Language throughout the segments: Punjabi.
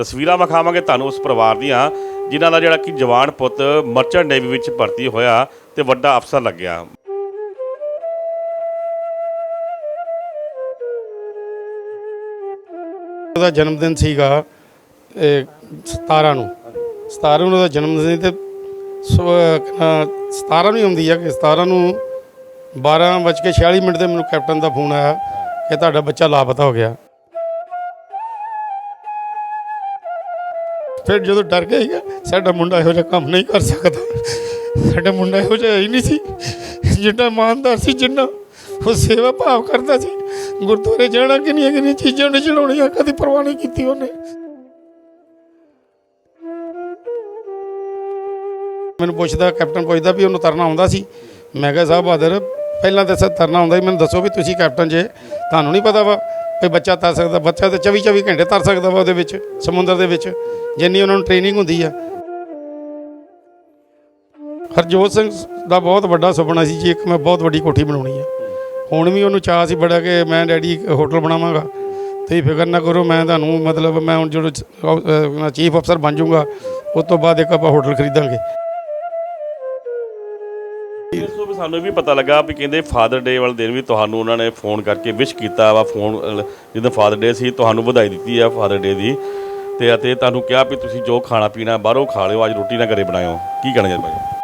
ਤਸਵੀਰਾਂ ਵਿਖਾਵਾਂਗੇ ਤੁਹਾਨੂੰ ਉਸ ਪਰਿਵਾਰ ਦੀਆਂ, ਜਿਨ੍ਹਾਂ ਦਾ ਜਿਹੜਾ ਕਿ ਜਵਾਨ ਪੁੱਤ ਮਰਚੈਂਟ ਨੇਵੀ ਵਿੱਚ ਭਰਤੀ ਹੋਇਆ ਤੇ ਵੱਡਾ ਅਫਸਰ ਲੱਗਿਆ। ਉਹਦਾ ਜਨਮ ਦਿਨ ਸੀਗਾ, ਇਹ 17 ਨੂੰ। 17 ਨੂੰ ਉਹਦਾ ਜਨਮ ਦਿਨ ਸੀ ਤੇ ਸਵ- ਕਿੰਨਾ 17 ਨੂੰ ਹੀ ਹੁੰਦੀ ਆ ਕਿ 17 ਨੂੰ 12:46 ਮਿੰਟ ਤੇ ਮੈਨੂੰ ਕੈਪਟਨ ਦਾ ਫੋਨ ਆਇਆ ਕਿ ਤੁਹਾਡਾ ਬੱਚਾ ਲਾਪਤਾ ਹੋ ਗਿਆ। ਫਿਰ ਜਦੋਂ ਡਰ ਗਏ ਸੀਗਾ, ਸਾਡਾ ਮੁੰਡਾ ਇਹੋ ਜਿਹਾ ਕੰਮ ਨਹੀਂ ਕਰ ਸਕਦਾ। ਸਾਡਾ ਮੁੰਡਾ ਇਹੋ ਜਿਹਾ ਹੀ ਨਹੀਂ ਸੀ। ਜਿੰਨਾ ਇਮਾਨਦਾਰ ਸੀ, ਜਿੰਨਾ ਉਹ ਸੇਵਾ ਭਾਵ ਕਰਦਾ ਸੀ। ਗੁਰਦੁਆਰੇ ਜਾਣਾ ਕਿੰਨੀਆਂ ਕਿੰਨੀਆਂ ਚੀਜ਼ਾਂ ਨੇ ਚੜਾਉਣੀਆਂ ਕਦੀ ਪਰਵਾਹ ਨਹੀਂ ਕੀਤੀ ਉਹਨੇ। ਮੈਨੂੰ ਪੁੱਛਦਾ ਕੈਪਟਨ ਪੁੱਛਦਾ ਵੀ ਉਹਨੂੰ ਤਰਨਾ ਆਉਂਦਾ ਸੀ। ਮੈਂ ਕਿਹਾ, ਸਾਹਿਬ ਬਹਾਦਰ ਪਹਿਲਾਂ ਤਾਂ ਸਰ ਤਰਨਾ ਆਉਂਦਾ ਸੀ। ਮੈਨੂੰ ਦੱਸੋ ਵੀ ਤੁਸੀਂ ਕੈਪਟਨ ਜੇ, ਤੁਹਾਨੂੰ ਨਹੀਂ ਪਤਾ ਵਾ। ਵੀ ਬੱਚਾ ਤਰ ਸਕਦਾ, ਬੱਚਾ ਤਾਂ 24 24 ਘੰਟੇ ਤਰ ਸਕਦਾ ਵਾ ਉਹਦੇ ਵਿੱਚ, ਸਮੁੰਦਰ ਦੇ ਵਿੱਚ, ਜਿੰਨੀ ਉਹਨਾਂ ਨੂੰ ਟ੍ਰੇਨਿੰਗ ਹੁੰਦੀ ਆ। ਹਰਜੋਤ ਸਿੰਘ ਦਾ ਬਹੁਤ ਵੱਡਾ ਸੁਪਨਾ ਸੀ ਜੀ, ਇੱਕ ਮੈਂ ਬਹੁਤ ਵੱਡੀ ਕੋਠੀ ਬਣਾਉਣੀ ਆ। ਹੁਣ ਵੀ ਉਹਨੂੰ ਚਾਹ ਸੀ ਬੜਾ ਕਿ ਮੈਂ ਡੈਡੀ ਹੋਟਲ ਬਣਾਵਾਂਗਾ। ਤੁਸੀਂ ਫਿਕਰ ਨਾ ਕਰੋ, ਮੈਂ ਤੁਹਾਨੂੰ ਮਤਲਬ ਮੈਂ ਹੁਣ ਜਦੋਂ ਚੀਫ ਅਫਸਰ ਬਣ ਜਾਊਂਗਾ, ਉਸ ਤੋਂ ਬਾਅਦ ਇੱਕ ਆਪਾਂ ਹੋਟਲ ਖਰੀਦਾਂਗੇ। ਸਾਨੂੰ ਵੀ ਪਤਾ ਲੱਗਾ ਵੀ ਕਹਿੰਦੇ ਫਾਦਰ ਡੇ ਵਾਲੇ ਦਿਨ ਵੀ ਤੁਹਾਨੂੰ ਉਹਨਾਂ ਨੇ ਫੋਨ ਕਰਕੇ ਵਿਸ਼ ਕੀਤਾ ਵਾ ਫੋਨ ਜਦੋਂ ਫਾਦਰ ਡੇ ਸੀ, ਤੁਹਾਨੂੰ ਵਧਾਈ ਦਿੱਤੀ ਆ ਫਾਦਰ ਡੇ ਦੀ। ਤੇ ਅਤੇ ਤੁਹਾਨੂੰ ਕਿਹਾ ਵੀ ਤੁਸੀਂ ਜੋ ਖਾਣਾ ਪੀਣਾ ਬਾਹਰੋਂ ਖਾ ਲਿਓ, ਅੱਜ ਰੋਟੀ ਨਾ ਘਰੇ ਬਣਾਇਓ। ਕੀ ਕਹਿਣਾ ਚਾਹੁੰਦੇ ਭਾਈ?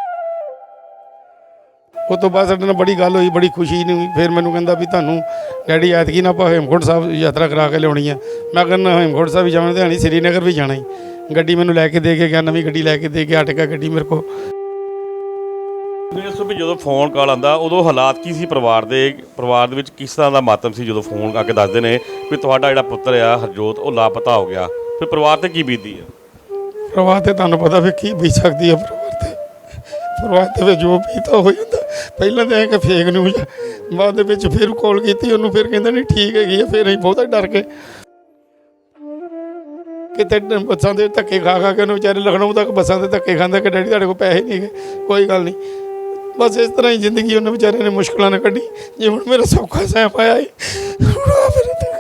ਉਹ ਤੋਂ ਬਾਅਦ ਸਾਡੇ ਨਾਲ ਬੜੀ ਗੱਲ ਹੋਈ, ਬੜੀ ਖੁਸ਼ੀ ਨੂੰ ਫਿਰ ਮੈਨੂੰ ਕਹਿੰਦਾ ਵੀ ਤੁਹਾਨੂੰ ਡੈਡੀ ਐਤਕੀ ਨਾ ਆਪਾਂ ਹੇਮਕੁੰਟ ਸਾਹਿਬ ਯਾਤਰਾ ਕਰਾ ਕੇ ਲਿਆਉਣੀ ਆ। ਮੈਂ ਕਹਿੰਦਾ ਹੇਮਕੁੰਟ ਸਾਹਿਬ ਵੀ ਜਾਣਾ ਤੇ ਹਣੀ ਸ੍ਰੀਨਗਰ ਵੀ ਜਾਣਾ ਹੀ ਗੱਡੀ ਮੈਨੂੰ ਲੈ ਕੇ ਦੇ ਕੇ ਗਿਆ, ਨਵੀਂ ਗੱਡੀ ਲੈ ਕੇ ਦੇ ਕੇ ਅਟਕਾ ਗੱਡੀ ਮੇਰੇ ਕੋ ਇਸ ਤੋਂ ਵੀ ਜਦੋਂ ਫੋਨ ਕਾਲ ਆਂਦਾ ਉਦੋਂ ਹਾਲਾਤ ਕੀ ਸੀ ਪਰਿਵਾਰ ਦੇ? ਪਰਿਵਾਰ ਦੇ ਵਿੱਚ ਕਿਸ ਤਰ੍ਹਾਂ ਦਾ ਮਾਤਮ ਸੀ ਜਦੋਂ ਫੋਨ ਆ ਕੇ ਦੱਸਦੇ ਨੇ ਵੀ ਤੁਹਾਡਾ ਜਿਹੜਾ ਪੁੱਤਰ ਆ, ਹਰਜੋਤ, ਉਹ ਲਾਪਤਾ ਹੋ ਗਿਆ? ਫਿਰ ਪਰਿਵਾਰ ਤੇ ਕੀ ਬੀਤਦੀ ਆ? ਪਰਿਵਾਰ ਤੇ ਤੁਹਾਨੂੰ ਪਤਾ ਵੀ ਕੀ ਬੀਤ ਸਕਦੀ ਹੈ ਪਰਿਵਾਰ ਤੇ? ਪਰਿਵਾਰ ਤੇ ਵਿੱਚ ਜੋ ਬੀਤਾ ਹੋ ਜਾਂਦਾ ਪਹਿਲਾਂ ਤਾਂ ਇਹ ਕਿ ਫੇਕ ਨਿਊਜ਼ ਬਾਅਦ ਦੇ ਵਿੱਚ ਫਿਰ ਕਾਲ ਕੀਤੀ, ਉਹਨੂੰ ਫਿਰ ਕਹਿੰਦਾ ਨਹੀਂ ਠੀਕ ਹੈਗੀ ਆ, ਫਿਰ ਅਸੀਂ ਬਹੁਤਾ ਡਰ ਗਏ। ਕਿਤੇ ਬੱਸਾਂ ਦੇ ਧੱਕੇ ਖਾ ਖਾ ਕੇ ਉਹਨੂੰ ਵਿਚਾਰੇ ਲਖਨਊ ਤੱਕ, ਬੱਸਾਂ ਦੇ ਧੱਕੇ ਖਾਂਦਾ ਕਿ ਡੈਡੀ ਤੁਹਾਡੇ ਕੋਲ ਪੈਸੇ ਨਹੀਂ ਹੈਗੇ? ਕੋਈ ਗੱਲ ਨਹੀਂ। ਬਸ ਇਸ ਤਰ੍ਹਾਂ ਹੀ ਜ਼ਿੰਦਗੀ ਉਹਨੇ ਵਿਚਾਰੇ ਨੇ ਮੁਸ਼ਕਲਾਂ ਨਾਲ ਕੱਢੀ। ਜੇ ਹੁਣ ਮੇਰਾ ਸੌਖਾ ਸਹਿ ਪਾਇਆ ਹੀ ਹੁਣ ਆ ਮੇਰੇ ਤੇ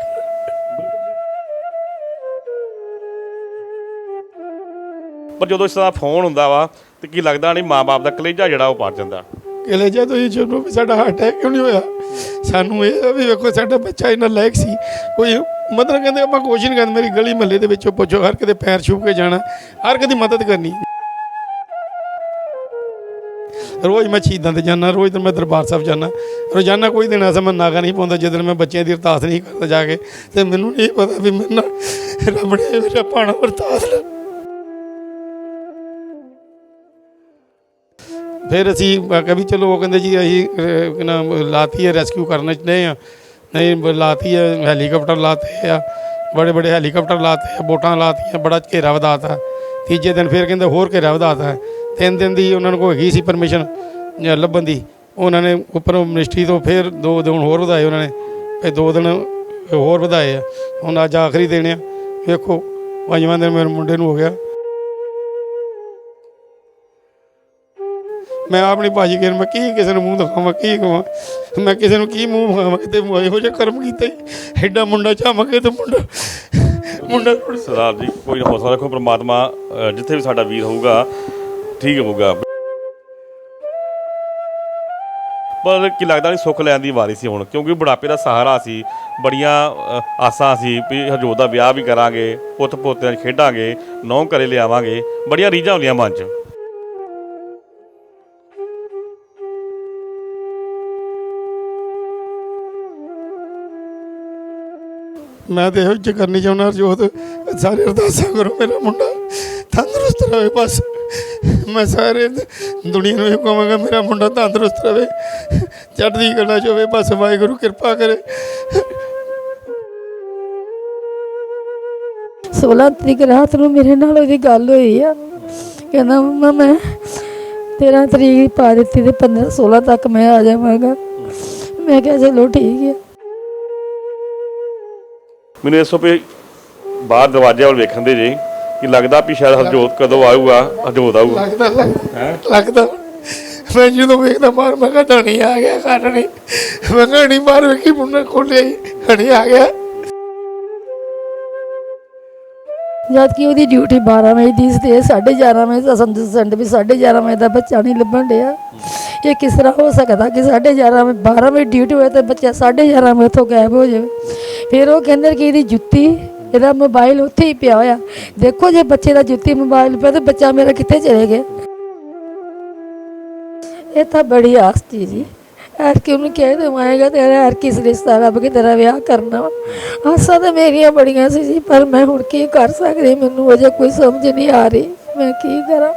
ਪਰ ਜਦੋਂ ਇਸ ਤਰ੍ਹਾਂ ਫੋਨ ਹੁੰਦਾ ਵਾ ਤੇ ਕੀ ਲੱਗਦਾ ਨਹੀਂ ਮਾਪੇ ਦਾ ਕਲੇਜਾ ਜਿਹੜਾ ਉਹ ਪਾੜ ਜਾਂਦਾ? ਕਿਲੇ ਜੇ ਤੁਸੀਂ ਜਦੋਂ ਵੀ ਸਾਡਾ ਹਾਰਟ ਅਟੈਕ ਕਿਉਂ ਨਹੀਂ ਹੋਇਆ? ਸਾਨੂੰ ਇਹ ਵੀ ਵੇਖੋ ਸਾਡਾ ਬੱਚਾ ਇੰਨਾ ਲਾਇਕ ਸੀ। ਕੋਈ ਮਤਲਬ ਕਹਿੰਦੇ ਆਪਾਂ ਕੋਸ਼ਿਸ਼ ਨਹੀਂ ਕਰਦੇ ਮੇਰੀ ਗਲੀ ਮਹੱਲੇ ਦੇ ਵਿੱਚੋਂ ਪੁੱਛੋ ਹਰ ਕਿਤੇ ਪੈਰ ਛੂ ਕੇ ਜਾਣਾ ਹਰ ਕਦੀ ਮਦਦ ਕਰਨੀ। ਰੋਜ਼ ਮੈਂ ਸ਼ਹੀਦਾਂ ਤੇ ਜਾਣਾ ਰੋਜ਼ ਤੇ ਮੈਂ ਦਰਬਾਰ ਸਾਹਿਬ ਜਾਣਾ ਰੋਜ਼ਾਨਾ ਕੋਈ ਦਿਨ ਐਸਾ ਮੈਂ ਨਾਗਾ ਨਹੀਂ ਪਾਉਂਦਾ ਜਦੋਂ ਮੈਂ ਬੱਚਿਆਂ ਦੀ ਅਰਦਾਸ ਨਹੀਂ ਕਰਦਾ ਜਾ ਕੇ ਤੇ ਮੈਨੂੰ ਨਹੀਂ ਪਤਾ ਵੀ ਮੈਂ ਰੱਬ ਨੇ ਮੇਰਾ ਪਾਣਾ ਵਰਤਾਸ ਫਿਰ ਅਸੀਂ ਮੈਂ ਵੀ ਚਲੋ ਉਹ ਕਹਿੰਦੇ ਜੀ ਅਸੀਂ ਅਹ, ਲਾਤੀ ਹੈ ਰੈਸਕਿਊ ਕਰਨ ਚ ਨਹੀਂ ਆ। ਨਹੀਂ ਲਾਤੀ ਹੈ ਹੈਲੀਕਾਪਟਰ ਲਾਤੇ ਆ ਬੜੇ ਬੜੇ ਹੈਲੀਕਾਪਟਰ ਲਾਤੇ ਆ ਬੋਟਾਂ ਲਾਤੀਆਂ ਬੜਾ ਘੇਰਾ ਵਧਾਤਾ। ਤੀਜੇ ਦਿਨ ਫਿਰ ਕਹਿੰਦੇ ਹੋਰ ਘੇਰਾ ਵਧਾਤਾ। ਤਿੰਨ ਦਿਨ ਦੀ ਉਹਨਾਂ ਨੂੰ ਕੋਈ ਹੈਗੀ ਸੀ ਪਰਮਿਸ਼ਨ ਲੱਭਣ ਦੀ, ਉਹਨਾਂ ਨੇ ਉੱਪਰੋਂ ਮਿਨਿਸਟਰੀ ਤੋਂ ਫਿਰ ਦੋ ਦਿਨ ਹੋਰ ਵਧਾਏ ਉਹਨਾਂ ਨੇ, ਫਿਰ ਦੋ ਦਿਨ ਹੋਰ ਵਧਾਏ ਆ। ਹੁਣ ਅੱਜ ਆਖਰੀ ਦਿਨ ਆ। ਵੇਖੋ, ਪੰਜਵਾਂ ਦਿਨ ਮੇਰੇ ਮੁੰਡੇ ਨੂੰ ਹੋ ਗਿਆ। ਮੈਂ ਆਪਣੀ ਭਾਜੀ ਕੇ ਮੈਂ ਕੀ ਕਿਸੇ ਨੂੰ ਮੂੰਹ ਦਿਖਾਵਾਂ, ਕੀ ਕਹਾਂ ਮੈਂ ਕਿਸੇ ਨੂੰ ਕੀ ਮੂੰਹ ਦਿਖਾਵਾਂ ਕਿਤੇ ਇਹੋ ਜਿਹਾ ਕਰਮ ਕੀਤਾ। ਐਡਾ ਮੁੰਡਾ ਚਾਹਾਂਗੇ ਤੇ ਮੁੰਡਾ ਮੁੰਡਾ ਸਰਦਾਰ ਜੀ, ਕੋਈ ਹੌਸਲਾ ਰੱਖੋ ਪ੍ਰਮਾਤਮਾ ਜਿੱਥੇ ਵੀ ਸਾਡਾ ਵੀਰ ਹੋਊਗਾ ਠੀਕ ਹੋਊਗਾ। ਪਰ ਕੀ ਲੱਗਦਾ ਨਹੀਂ ਸੁੱਖ ਲੈਣ ਦੀ ਵਾਰੀ ਸੀ ਹੁਣ, ਕਿਉਂਕਿ ਬੁਢਾਪੇ ਦਾ ਸਹਾਰਾ ਸੀ, ਬੜੀਆਂ ਆਸਾਂ ਸੀ ਵੀ ਹਰਜੋਤ ਦਾ ਵਿਆਹ ਵੀ ਕਰਾਂਗੇ ਪੁੱਤ ਪੋਤਿਆਂ 'ਚ ਖੇਡਾਂਗੇ ਨੌਂ ਘਰੇ ਲਿਆਵਾਂਗੇ, ਬੜੀਆਂ ਰੀਝਾਂ ਹੁੰਦੀਆਂ ਮਨ 'ਚ। ਮੈਂ ਤੇ ਇਹੋ ਜਿਹੀ ਕਰਨੀ ਚਾਹੁੰਦਾ, ਜੋਤ, ਸਾਰੇ ਅਰਦਾਸਾਂ ਕਰੋ ਮੇਰਾ ਮੁੰਡਾ, ਤੰਦਰੁਸਤ ਰਹੇ ਬਸ। ਮੈਂ ਸਾਰੇ ਦੁਨੀਆ ਨੂੰ ਇਹ ਕਹਾਂਗਾ ਮੇਰਾ ਮੁੰਡਾ ਤੰਦਰੁਸਤ ਰਹੇ ਚੜ੍ਹਦੀ ਕਲਾ ਚ ਹੋਵੇ ਬਸ ਵਾਹਿਗੁਰੂ ਕਿਰਪਾ ਕਰੇ। 16 ਤਰੀਕ ਰਾਤ ਨੂੰ ਮੇਰੇ ਨਾਲ ਉਹਦੀ ਗੱਲ ਹੋਈ ਆ। ਕਹਿੰਦਾ ਮੰਮਾ ਮੈਂ 13 ਤਰੀਕ ਪਾ ਦਿੱਤੀ ਤੇ 15 16 ਤੱਕ ਮੈਂ ਆ ਜਾਵਾਂਗਾ। ਮੈਂ ਕਿਹਾ ਚਲੋ ਠੀਕ ਹੈ ਮੈਨੂੰ ਇਸ ਵੀ ਬਾਹਰ ਦਰਵਾਜ਼ੇ ਵੱਲ ਵੇਖਣ ਦੇ ਜੀ। ਕਿ ਲੱਗਦਾ ਵੀ ਸ਼ਾਇਦ ਹਰਜੋਤ ਕਦੋਂ ਆਊਗਾ ਹਰਜੋਤ ਆਊਗਾ। ਲੱਗਦਾ ਮੈਂ ਜਦੋਂ ਵੇਖਦਾ ਬਾਹਰ ਮੈਂ ਕਿਹਾ ਨਹੀਂ ਆ ਗਿਆ ਘਰ ਨਹੀਂ। ਮੈਂ ਕਿਹਾ ਨਹੀਂ ਬਾਹਰ ਵੇਖੀ ਮੁੰਡਾ ਖੋਲਿਆ ਹੀ ਹਣੀ ਆ ਗਿਆ। ਜਦ ਕਿ ਉਹਦੀ ਡਿਊਟੀ 12 ਵਜੇ ਦੀ ਸੀ ਤੇ ਇਹ 11:30 ਵਜੇ ਦਾ ਸਾਨੂੰ ਦੱਸਣ ਵੀ 11:30 ਵਜੇ ਦਾ ਬੱਚਾ ਨਹੀਂ ਲੱਭਣ ਡਿਆ। ਇਹ ਕਿਸ ਤਰ੍ਹਾਂ ਹੋ ਸਕਦਾ ਕਿ 11:30 ਵਜੇ 12 ਵਜੇ ਡਿਊਟੀ ਹੋਏ ਤੇ ਬੱਚਾ 11:30 ਵਜੇ ਤੋਂ ਗਾਇਬ ਹੋ ਜਾਵੇ? ਫਿਰ ਉਹ ਕਹਿੰਦੇ ਕਿ ਇਹਦੀ ਜੁੱਤੀ ਇਹਦਾ ਮੋਬਾਈਲ ਉੱਥੇ ਹੀ ਪਿਆ ਹੋਇਆ। ਦੇਖੋ ਜੇ ਬੱਚੇ ਦਾ ਜੁੱਤੀ ਮੋਬਾਈਲ ਪਿਆ ਤੇ ਬੱਚਾ ਮੇਰਾ ਕਿੱਥੇ ਚਲੇ ਗਿਆ? ਇਹ ਤਾਂ ਬੜੀ ਆਸ ਸੀ ਜੀ। ਯਾਰ ਕਿ ਉਹਨੂੰ ਕਹਿ ਦਵਾਏਗਾ ਤੇਰਾ ਯਾਰ ਕਿਸ ਰਿਸ਼ਤਾ ਲੱਭ ਕੇ ਤੇਰਾ ਵਿਆਹ ਕਰਨਾ ਆਸਾਂ ਤਾਂ ਮੇਰੀਆਂ ਬੜੀਆਂ ਸੀ ਜੀ, ਪਰ ਮੈਂ ਹੁਣ ਕੀ ਕਰ ਸਕਦੀ? ਮੈਨੂੰ ਅਜੇ ਕੋਈ ਸਮਝ ਨਹੀਂ ਆ ਰਹੀ। ਮੈਂ ਕੀ ਕਰਾਂ?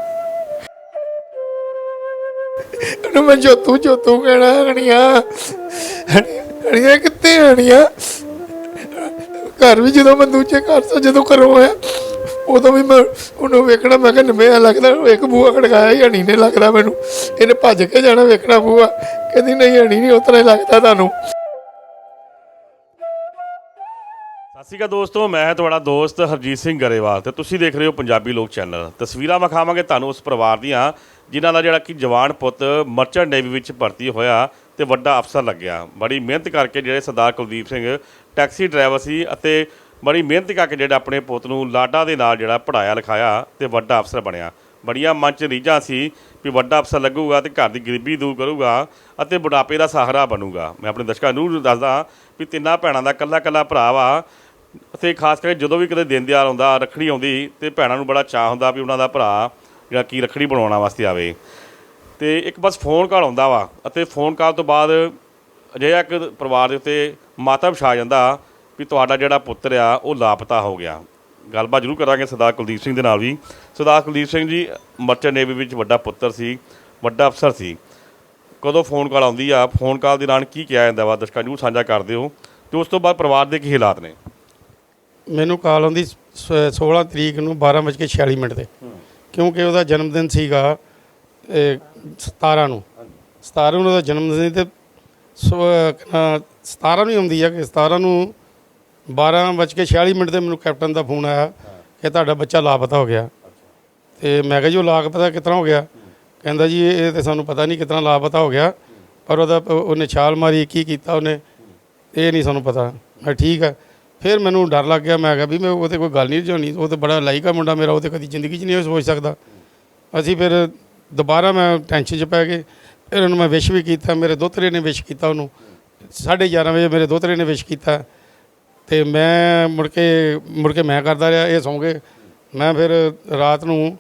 ਇਹਨੂੰ ਮੈਂ ਜੋਤੂ ਜੋਤੂ ਕਹਿਣਾ, ਹਣੀਆਂ। ਹਣੀਆਂ ਕਿੱਥੇ ਹਣੀਆਂ? ਘਰ ਵੀ ਜਦੋਂ ਮੈਂ ਦੂਜੇ ਘਰ ਤੋਂ ਜਦੋਂ ਘਰੋਂ ਆਇਆ, ਉਦੋਂ ਵੀ ਮੈਂ ਉਹਨੂੰ ਵੇਖਣਾ, ਮੈਂ ਕਿਹਾ ਨਵੇਂ ਲੱਗਦਾ ਇੱਕ ਬੂਆ ਖੜਕਾਇਆ ਹੀ ਹਣੀ ਨੇ ਲੱਗਦਾ ਮੈਨੂੰ। ਇਹਨੇ ਭੱਜ ਕੇ ਜਾਣਾ ਵੇਖਣਾ ਬੂਆ ਕਹਿੰਦੀ, ਨਹੀਂ ਹਣੀ ਨਹੀਂ ਉਤਰਾ ਲੱਗਦਾ ਤੁਹਾਨੂੰ। ਸਤਿ ਸ਼੍ਰੀ ਅਕਾਲ ਦੋਸਤੋ, ਮੈਂ ਹਾਂ ਤੁਹਾਡਾ ਦੋਸਤ ਹਰਜੀਤ ਸਿੰਘ ਗਰੇਵਾਲ ਤੇ ਤੁਸੀਂ ਦੇਖ ਰਹੇ ਹੋ ਪੰਜਾਬੀ ਲੋਕ ਚੈਨਲ। ਤਸਵੀਰਾਂ ਵਿਖਾਵਾਂਗੇ ਤੁਹਾਨੂੰ ਉਸ ਪਰਿਵਾਰ ਦੀਆਂ, ਜਿਨ੍ਹਾਂ ਦਾ ਜਿਹੜਾ ਕਿ ਜਵਾਨ ਪੁੱਤ ਮਰਚੈਂਟ ਨੇਵੀ ਵਿੱਚ ਭਰਤੀ ਹੋਇਆ ਤੇ ਵੱਡਾ ਅਫਸਰ ਲੱਗਿਆ। ਬੜੀ ਮਿਹਨਤ ਕਰਕੇ ਜਿਹੜੇ ਸਰਦਾਰ ਕੁਲਦੀਪ ਸਿੰਘ ਟੈਕਸੀ ਡਰਾਈਵਰ ਸੀ ਅਤੇ ਬੜੀ ਮਿਹਨਤ ਕਰਕੇ ਜਿਹੜਾ ਆਪਣੇ ਪੁੱਤ ਨੂੰ ਲਾਡਾ ਦੇ ਨਾਲ ਜਿਹੜਾ ਪੜਾਇਆ ਲਿਖਾਇਆ ਤੇ ਵੱਡਾ ਅਫਸਰ ਬਣਿਆ। ਬੜੀਆਂ ਮਨ 'ਚ ਰੀਝਾਂ ਸੀ ਵੀ ਵੱਡਾ ਅਫਸਰ ਲੱਗੂਗਾ ਤੇ ਘਰ ਦੀ ਗਰੀਬੀ ਦੂਰ ਕਰੂਗਾ ਅਤੇ ਬੁਢਾਪੇ ਦਾ ਸਹਾਰਾ ਬਣੂਗਾ। ਮੈਂ ਆਪਣੇ ਦਰਸ਼ਕਾਂ ਨੂੰ ਦੱਸਦਾ ਵੀ ਤਿੰਨਾਂ ਭੈਣਾਂ ਦਾ ਕੱਲਾ ਕੱਲਾ ਭਰਾ ਵਾ ਅਤੇ ਖਾਸ ਕਰਕੇ ਜਦੋਂ ਵੀ ਕਦੇ ਦਿਨ ਦਿਹਾੜ ਆਉਂਦਾ ਰੱਖੜੀ ਆਉਂਦੀ ਤੇ ਭੈਣਾਂ ਨੂੰ ਬੜਾ ਚਾਹ ਹੁੰਦਾ ਵੀ ਉਹਨਾਂ ਦਾ ਭਰਾ ਜਿਹੜਾ ਕੀ ਰੱਖੜੀ ਬਣਾਉਣ ਵਾਸਤੇ ਆਵੇ। ਤੇ ਇੱਕ ਬਸ ਫੋਨ ਕਾਲ ਆਉਂਦਾ ਵਾ ਅਤੇ ਫੋਨ ਕਾਲ ਤੋਂ ਬਾਅਦ ਅਜਿਹਾ ਇੱਕ ਪਰਿਵਾਰ ਦੇ ਉੱਤੇ ਮਾਤਾ ਵਿਛਾ ਜਾਂਦਾ ਵੀ ਤੁਹਾਡਾ ਜਿਹੜਾ ਪੁੱਤਰ ਆ ਉਹ ਲਾਪਤਾ ਹੋ ਗਿਆ। ਗੱਲਬਾਤ ਜ਼ਰੂਰ ਕਰਾਂਗੇ ਸਰਦਾਰ ਕੁਲਦੀਪ ਸਿੰਘ ਦੇ ਨਾਲ ਵੀ। ਸਰਦਾਰ ਕੁਲਦੀਪ ਸਿੰਘ ਜੀ ਮਰਚੈਂਟ ਨੇਵੀ ਵਿੱਚ ਵੱਡਾ ਪੁੱਤਰ ਸੀ ਵੱਡਾ ਅਫਸਰ ਸੀ। ਕਦੋਂ ਫੋਨ ਕਾਲ ਆਉਂਦੀ ਆ ਫੋਨ ਕਾਲ ਦੇ ਦੌਰਾਨ ਕੀ ਕਿਹਾ ਜਾਂਦਾ ਵਾ ਦਰਸ਼ਕਾਂ ਨੂੰ ਸਾਂਝਾ ਕਰਦੇ ਹੋ ਤੇ ਉਸ ਤੋਂ ਬਾਅਦ ਪਰਿਵਾਰ ਦੇ ਕੀ ਹਾਲਾਤ ਨੇ? ਮੈਨੂੰ ਕਾਲ ਆਉਂਦੀ ਸ- 16 ਤਰੀਕ ਨੂੰ 12:46 ਮਿੰਟ ਤੇ। ਕਿਉਂਕਿ ਉਹਦਾ ਜਨਮ ਦਿਨ ਸੀਗਾ ਇਹ 17 ਨੂੰ। 17 ਨੂੰ ਉਹਦਾ ਜਨਮ ਦਿਨ ਸੀ ਤੇ 17 ਨੂੰ ਹੀ ਆਉਂਦੀ ਆ ਕਿ 17 ਨੂੰ 12:46 ਮਿੰਟ ਤੇ ਮੈਨੂੰ ਕੈਪਟਨ ਦਾ ਫੋਨ ਆਇਆ ਕਿ ਤੁਹਾਡਾ ਬੱਚਾ ਲਾਪਤਾ ਹੋ ਗਿਆ। ਤੇ ਮੈਂ ਕਿਹਾ ਜੀ ਉਹ ਲਾਪਤਾ ਕਿਤਨਾ ਹੋ ਗਿਆ? ਕਹਿੰਦਾ ਜੀ ਇਹ ਤੇ ਸਾਨੂੰ ਪਤਾ ਨਹੀਂ ਕਿਤਨਾ ਲਾਪਤਾ ਹੋ ਗਿਆ ਪਰ ਉਹਦਾ ਉਹਨੇ ਛਾਲ ਮਾਰੀ ਕੀ ਕੀਤਾ ਉਹਨੇ? ਇਹ ਨਹੀਂ ਸਾਨੂੰ ਪਤਾ। ਮੈਂ ਠੀਕ ਆ। ਫਿਰ ਮੈਨੂੰ ਡਰ ਲੱਗ ਗਿਆ। ਮੈਂ ਕਿਹਾ ਵੀ ਮੈਂ ਉਹ ਤੇ ਕੋਈ ਗੱਲ ਨਹੀਂ ਜਾਣੀ ਉਹ ਤੇ ਬੜਾ ਲਾਈਕਾ ਮੁੰਡਾ ਮੇਰਾ ਉਹ ਤੇ ਕਦੀ ਜ਼ਿੰਦਗੀ 'ਚ ਨਹੀਂ ਸੋਚ ਸਕਦਾ। ਅਸੀਂ ਫਿਰ ਦੁਬਾਰਾ ਮੈਂ ਟੈਨਸ਼ਨ 'ਚ ਪੈ ਗਏ। ਫਿਰ ਉਹਨੂੰ ਮੈਂ ਵਿਸ਼ ਵੀ ਕੀਤਾ। ਮੇਰੇ ਦੋਤਰੇ ਨੇ ਵਿਸ਼ ਕੀਤਾ ਉਹਨੂੰ। 11:30 ਵਜੇ ਮੇਰੇ ਦੋਤਰੇ ਨੇ ਵਿਸ਼ ਕੀਤਾ ਤੇ ਮੈਂ ਮੁੜ ਕੇ ਮੁੜ ਕੇ ਮੈਂ ਕਰਦਾ ਰਿਹਾ ਇਹ ਸੌਂ ਗਏ। ਮੈਂ ਫਿਰ ਰਾਤ ਨੂੰ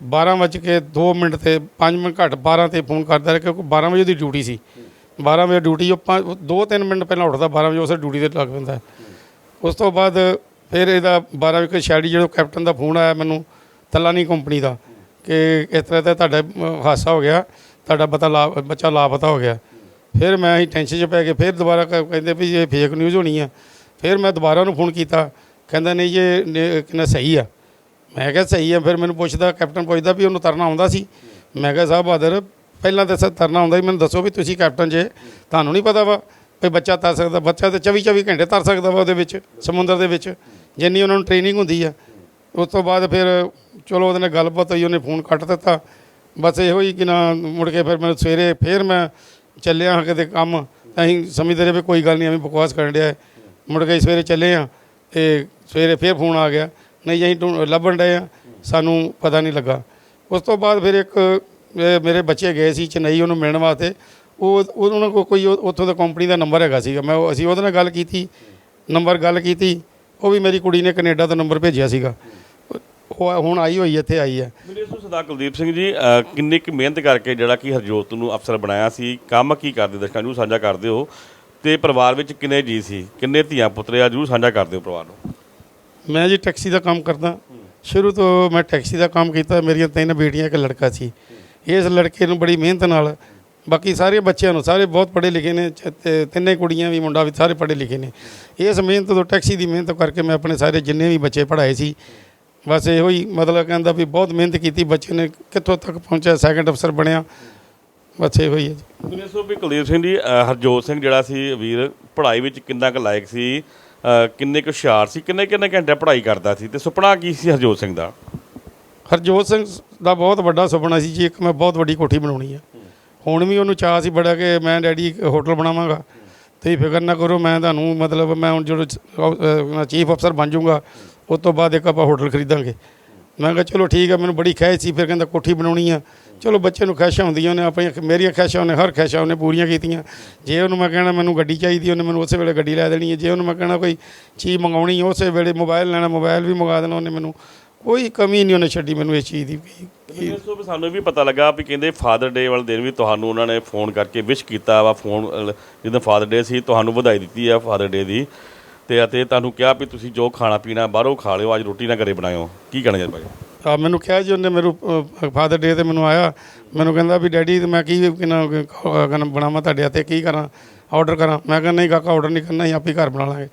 12 ਵੱਜ ਕੇ 2 ਮਿੰਟ ਤੇ 5 ਮਿੰਟ ਘੱਟ 12 ਤੇ ਫੋਨ ਕਰਦਾ ਰਿਹਾ ਕਿਉਂਕਿ 12 ਵਜੇ ਦੀ ਡਿਊਟੀ ਸੀ। 12 ਵਜੇ ਡਿਊਟੀ ਉਹ 2-3 ਮਿੰਟ ਪਹਿਲਾਂ ਉੱਠਦਾ 12 ਵਜੇ ਉਸੇ ਡਿਊਟੀ ਤੇ ਲੱਗ ਪੈਂਦਾ। ਉਸ ਤੋਂ ਬਾਅਦ ਫਿਰ ਇਹਦਾ 12 ਵਜੇ ਸ਼ੈਡੀ ਜਦੋਂ ਕੈਪਟਨ ਦਾ ਫੋਨ ਆਇਆ ਮੈਨੂੰ ਤਲਾਨੀ ਕੰਪਨੀ ਦਾ ਕਿ ਇਸ ਤਰ੍ਹਾਂ ਦਾ ਤੁਹਾਡਾ ਅਮ, ਹਾਦਸਾ ਹੋ ਗਿਆ ਤੁਹਾਡਾ ਪਤਾ ਲਾ ਬੱਚਾ ਲਾਪਤਾ ਹੋ ਗਿਆ। ਫਿਰ ਮੈਂ ਹੀ ਟੈਨਸ਼ਨ 'ਚ ਪੈ ਕੇ ਫਿਰ ਦੁਬਾਰਾ ਕ- ਕਹਿੰਦੇ ਵੀ ਇਹ ਫੇਕ ਨਿਊਜ਼ ਹੋਣੀ ਆ। ਫਿਰ ਮੈਂ ਦੁਬਾਰਾ ਉਹਨੂੰ ਫੋਨ ਕੀਤਾ। ਕਹਿੰਦਾ, ਨਹੀਂ ਇਹ ਨੇ- ਕਹਿੰਦਾ ਸਹੀ ਆ। ਮੈਂ ਕਿਹਾ, ਸਹੀ ਆ। ਫਿਰ ਮੈਨੂੰ ਪੁੱਛਦਾ, ਕੈਪਟਨ ਪੁੱਛਦਾ ਵੀ ਉਹਨੂੰ ਤਰਨਾ ਆਉਂਦਾ ਸੀ। ਮੈਂ ਕਿਹਾ, ਸਾਹਿਬ ਬਹਾਦਰ ਪਹਿਲਾਂ ਤਾਂ ਸਰ ਤਰਨਾ ਆਉਂਦਾ ਸੀ। ਮੈਨੂੰ ਦੱਸੋ ਵੀ ਤੁਸੀਂ ਕੈਪਟਨ ਜੇ, ਤੁਹਾਨੂੰ ਨਹੀਂ ਪਤਾ ਵਾ ਵੀ ਬੱਚਾ ਤਰ ਸਕਦਾ। ਬੱਚਾ ਤਾਂ 24 24 ਘੰਟੇ ਤਰ ਸਕਦਾ ਵਾ ਉਹਦੇ ਵਿੱਚ, ਸਮੁੰਦਰ ਦੇ ਵਿੱਚ। ਜਿੰਨੀ ਉਹਨਾਂ ਨੂੰ ਟ੍ਰੇਨਿੰਗ ਹੁੰਦੀ ਆ। ਉਸ ਤੋਂ ਬਾਅਦ ਫਿਰ ਚਲੋ ਉਹਦੇ ਨਾਲ ਗੱਲਬਾਤ ਹੋਈ, ਉਹਨੇ ਫੋਨ ਕੱਟ ਦਿੱਤਾ। ਬਸ ਇਹੋ ਹੀ ਕਿ ਨਾ ਮੁੜ ਕੇ ਫਿਰ ਮੈਂ ਸਵੇਰੇ ਫਿਰ ਮੈਂ ਚੱਲਿਆ ਹਾਂ ਕਿਤੇ ਕੰਮ, ਤਾਂ ਅਸੀਂ ਸਮਝਦੇ ਰਹੇ ਵੀ ਕੋਈ ਗੱਲ ਨਹੀਂ, ਐਵੇਂ ਬਕਵਾਸ ਕਰਨ ਡਿਆ ਹੈ। ਮੁੜ ਕੇ ਸਵੇਰੇ ਚੱਲੇ ਆ ਤੇ ਸਵੇਰੇ ਫਿਰ ਫੋਨ ਆ ਗਿਆ। ਨਹੀਂ ਅਸੀਂ ਢੂੰ- ਲੱਭਣ ਡਏ ਆ ਸਾਨੂੰ ਪਤਾ ਨਹੀਂ ਲੱਗਾ। ਉਸ ਤੋਂ ਬਾਅਦ ਫਿਰ ਇੱਕ, ਇਹ ਮੇਰੇ ਬੱਚੇ ਗਏ ਸੀ ਚੇਨਈ, ਉਹਨੂੰ ਮਿਲਣ ਵਾਸਤੇ। ਉਹ ਉਹਨਾਂ ਕੋਲ ਕੋਈ ਉਹ- ਉੱਥੋਂ ਦਾ ਕੰਪਨੀ ਦਾ ਨੰਬਰ ਹੈਗਾ ਸੀਗਾ। ਮੈਂ ਉਹ- ਅਸੀਂ ਉਹਦੇ ਨਾਲ ਗੱਲ ਕੀਤੀ ਨੰਬਰ ਗੱਲ ਕੀਤੀ। ਉਹ ਵੀ ਮੇਰੀ ਕੁੜੀ ਨੇ ਕੈਨੇਡਾ ਤੋਂ ਨੰਬਰ ਭੇਜਿਆ ਸੀਗਾ। ਉਹ ਹੁਣ ਆਈ ਹੋਈ ਇੱਥੇ ਆਈ ਹੈ। ਤੋਂ ਸਰਦਾਰ ਕੁਲਦੀਪ ਸਿੰਘ ਜੀ ਅਹ ਕਿੰਨੀ ਕੁ ਮਿਹਨਤ ਕਰਕੇ ਜਿਹੜਾ ਕਿ ਹਰਜੋਤ ਨੂੰ ਅਫਸਰ ਬਣਾਇਆ ਸੀ ਕੰਮ ਕੀ ਕਰਦੇ ਦਰਸ਼ਕਾਂ ਨੂੰ ਸਾਂਝਾ ਕਰਦੇ ਹੋ ਤੇ ਪਰਿਵਾਰ ਵਿੱਚ ਕਿੰਨੇ ਜੀ ਸੀ ਕਿੰਨੇ ਧੀਆਂ ਪੁੱਤਰ ਆ ਜਰੂਰ ਸਾਂਝਾ ਕਰਦੇ ਹੋ ਪਰਿਵਾਰ ਨੂੰ। ਮੈਂ ਜੀ ਟੈਕਸੀ ਦਾ ਕੰਮ ਕਰਦਾ। ਸ਼ੁਰੂ ਤੋਂ ਮੈਂ ਟੈਕਸੀ ਦਾ ਕੰਮ ਕੀਤਾ ਮੇਰੀਆਂ ਤਿੰਨ ਬੇਟੀਆਂ ਇੱਕ ਲੜਕਾ ਸੀ। ਇਸ ਲੜਕੇ ਨੂੰ ਬੜੀ ਮਿਹਨਤ ਨਾਲ ਬਾਕੀ ਸਾਰੇ ਬੱਚਿਆਂ ਨੂੰ ਸਾਰੇ ਬਹੁਤ ਪੜ੍ਹੇ ਲਿਖੇ ਨੇ ਚ- ਤੇ ਤਿੰਨੇ ਕੁੜੀਆਂ ਵੀ ਮੁੰਡਾ ਵੀ ਸਾਰੇ ਪੜ੍ਹੇ ਲਿਖੇ ਨੇ। ਇਸ ਮਿਹਨਤ ਤੋਂ ਟੈਕਸੀ ਦੀ ਮਿਹਨਤ ਕਰਕੇ ਮੈਂ ਆਪਣੇ ਸਾਰੇ ਜਿੰਨੇ ਵੀ ਬੱਚੇ ਪੜ੍ਹਾਏ ਸੀ ਬਸ ਇਹੋ ਹੀ ਮਤਲਬ ਕਹਿੰਦਾ ਵੀ ਬਹੁਤ ਮਿਹਨਤ ਕੀਤੀ ਬੱਚੇ ਨੇ ਕਿੱਥੋਂ ਤੱਕ ਪਹੁੰਚਿਆ ਸੈਕੰਡ ਅਫਸਰ ਬਣਿਆ। ਬਸ ਇਹੋ ਹੀ ਹੈ ਜੀ। ਮੇਰੇ ਸੋ ਵੀ ਕੁਲਦੀਪ ਸਿੰਘ ਜੀ ਹਰਜੋਤ ਸਿੰਘ ਜਿਹੜਾ ਸੀ ਵੀਰ ਪੜ੍ਹਾਈ ਵਿੱਚ ਕਿੰਨਾ ਕੁ ਲਾਇਕ ਸੀ ਕਿੰਨੇ ਕੁ ਹੁਸ਼ਿਆਰ ਸੀ ਕਿੰਨੇ ਕਿੰਨੇ ਘੰਟੇ ਪੜ੍ਹਾਈ ਕਰਦਾ ਸੀ ਤੇ ਸੁਪਨਾ ਕੀ ਸੀ ਹਰਜੋਤ ਸਿੰਘ ਦਾ? ਹਰਜੋਤ ਸਿੰਘ ਦਾ ਬਹੁਤ ਵੱਡਾ ਸੁਪਨਾ ਸੀ ਜੀ ਇੱਕ ਮੈਂ ਬਹੁਤ ਵੱਡੀ ਕੋਠੀ ਬਣਾਉਣੀ ਆ। ਹੁਣ ਵੀ ਉਹਨੂੰ ਚਾਹ ਸੀ ਬੜਾ ਕਿ ਮੈਂ ਡੈਡੀ ਇੱਕ ਹੋਟਲ ਬਣਾਵਾਂਗਾ। ਤੁਸੀਂ ਫਿਕਰ ਨਾ ਕਰੋ ਮੈਂ ਤੁਹਾਨੂੰ ਮਤਲਬ ਮੈਂ ਹੁਣ ਜਦੋਂ ਚੀਫ ਅਫਸਰ ਬਣ ਜਾਊਗਾ ਉਸ ਤੋਂ ਬਾਅਦ ਇੱਕ ਆਪਾਂ ਹੋਟਲ ਖਰੀਦਾਂਗੇ। ਮੈਂ ਕਿਹਾ ਚਲੋ ਠੀਕ ਹੈ ਮੈਨੂੰ ਬੜੀ ਖਹਿਸ਼ ਸੀ। ਫਿਰ ਕਹਿੰਦਾ ਕੋਠੀ ਬਣਾਉਣੀ ਆ। ਚਲੋ ਬੱਚੇ ਨੂੰ ਖਹਿਸ਼ਾਂ ਹੁੰਦੀਆਂ ਉਹਨੇ ਆਪਣੀਆਂ ਮੇਰੀਆਂ ਖਹਿਸ਼ਾਂ ਉਹਨੇ ਹਰ ਖਹਿਸ਼ਾਂ ਉਹਨੇ ਪੂਰੀਆਂ ਕੀਤੀਆਂ। ਜੇ ਉਹਨੂੰ ਮੈਂ ਕਹਿਣਾ ਮੈਨੂੰ ਗੱਡੀ ਚਾਹੀਦੀ ਉਹਨੇ ਮੈਨੂੰ ਉਸੇ ਵੇਲੇ ਗੱਡੀ ਲੈ ਦੇਣੀ ਹੈ। ਜੇ ਉਹਨੂੰ ਮੈਂ ਕਹਿਣਾ ਕੋਈ ਚੀਜ਼ ਮੰਗਾਉਣੀ ਉਸੇ ਵੇਲੇ ਮੋਬਾਈਲ ਲੈਣਾ ਮੋਬਾਈਲ ਵੀ ਮੰਗਾ ਦੇਣਾ ਉਹਨੇ ਮੈਨੂੰ ਕੋਈ ਕਮੀ ਨਹੀਂ ਉਹਨੇ ਛੱਡੀ ਮੈਨੂੰ ਇਸ ਚੀਜ਼ ਦੀ। ਇਸ ਤੋਂ ਸਾਨੂੰ ਇਹ ਵੀ ਪਤਾ ਲੱਗਾ ਵੀ ਕਹਿੰਦੇ ਫਾਦਰ ਡੇ ਵਾਲੇ ਦਿਨ ਵੀ ਤੁਹਾਨੂੰ ਉਹਨਾਂ ਨੇ ਫੋਨ ਕਰਕੇ ਵਿਸ਼ ਕੀਤਾ ਵਾ ਫੋਨ ਅਹ, ਜਦੋਂ ਫਾਦਰ ਡੇ ਸੀ ਤੁਹਾਨੂੰ ਵਧਾਈ ਦਿੱਤੀ ਆ ਫਾਦਰ ਡੇ ਦੀ। ਤੇ ਅਤੇ ਤੁਹਾਨੂੰ ਕਿਹਾ ਵੀ ਤੁਸੀਂ ਜੋ ਖਾਣਾ ਪੀਣਾ ਬਾਹਰੋਂ ਖਾ ਲਿਓ, ਅੱਜ ਰੋਟੀ ਨਾ ਘਰੇ ਬਣਾਇਓ। ਕੀ ਕਹਿਣਾ ਚਾਹੁੰਦੇ ਭਾਈ ਆ ਮੈਨੂੰ ਕਿਹਾ ਜੀ, ਉਹਨੇ ਮੈਨੂੰ ਫਾਦਰ ਡੇ ਤੇ ਮੈਨੂੰ ਆਇਆ। ਮੈਨੂੰ ਕਹਿੰਦਾ ਵੀ ਡੈਡੀ ਮੈਂ ਕੀ, ਕਿਨਾ ਬਣਾਵਾਂ ਤੁਹਾਡੇ ਹੱਥੇ, ਕੀ ਕਰਾਂ ਆਰਡਰ ਕਰਾਂ? ਮੈਂ ਕਹਿੰਦਾ ਨਹੀਂ ਕਾਕਾ ਆਰਡਰ ਨਹੀਂ ਕਰਨਾ, ਅਸੀਂ ਆਪੇ ਘਰ ਬਣਾ ਲਾਂਗੇ।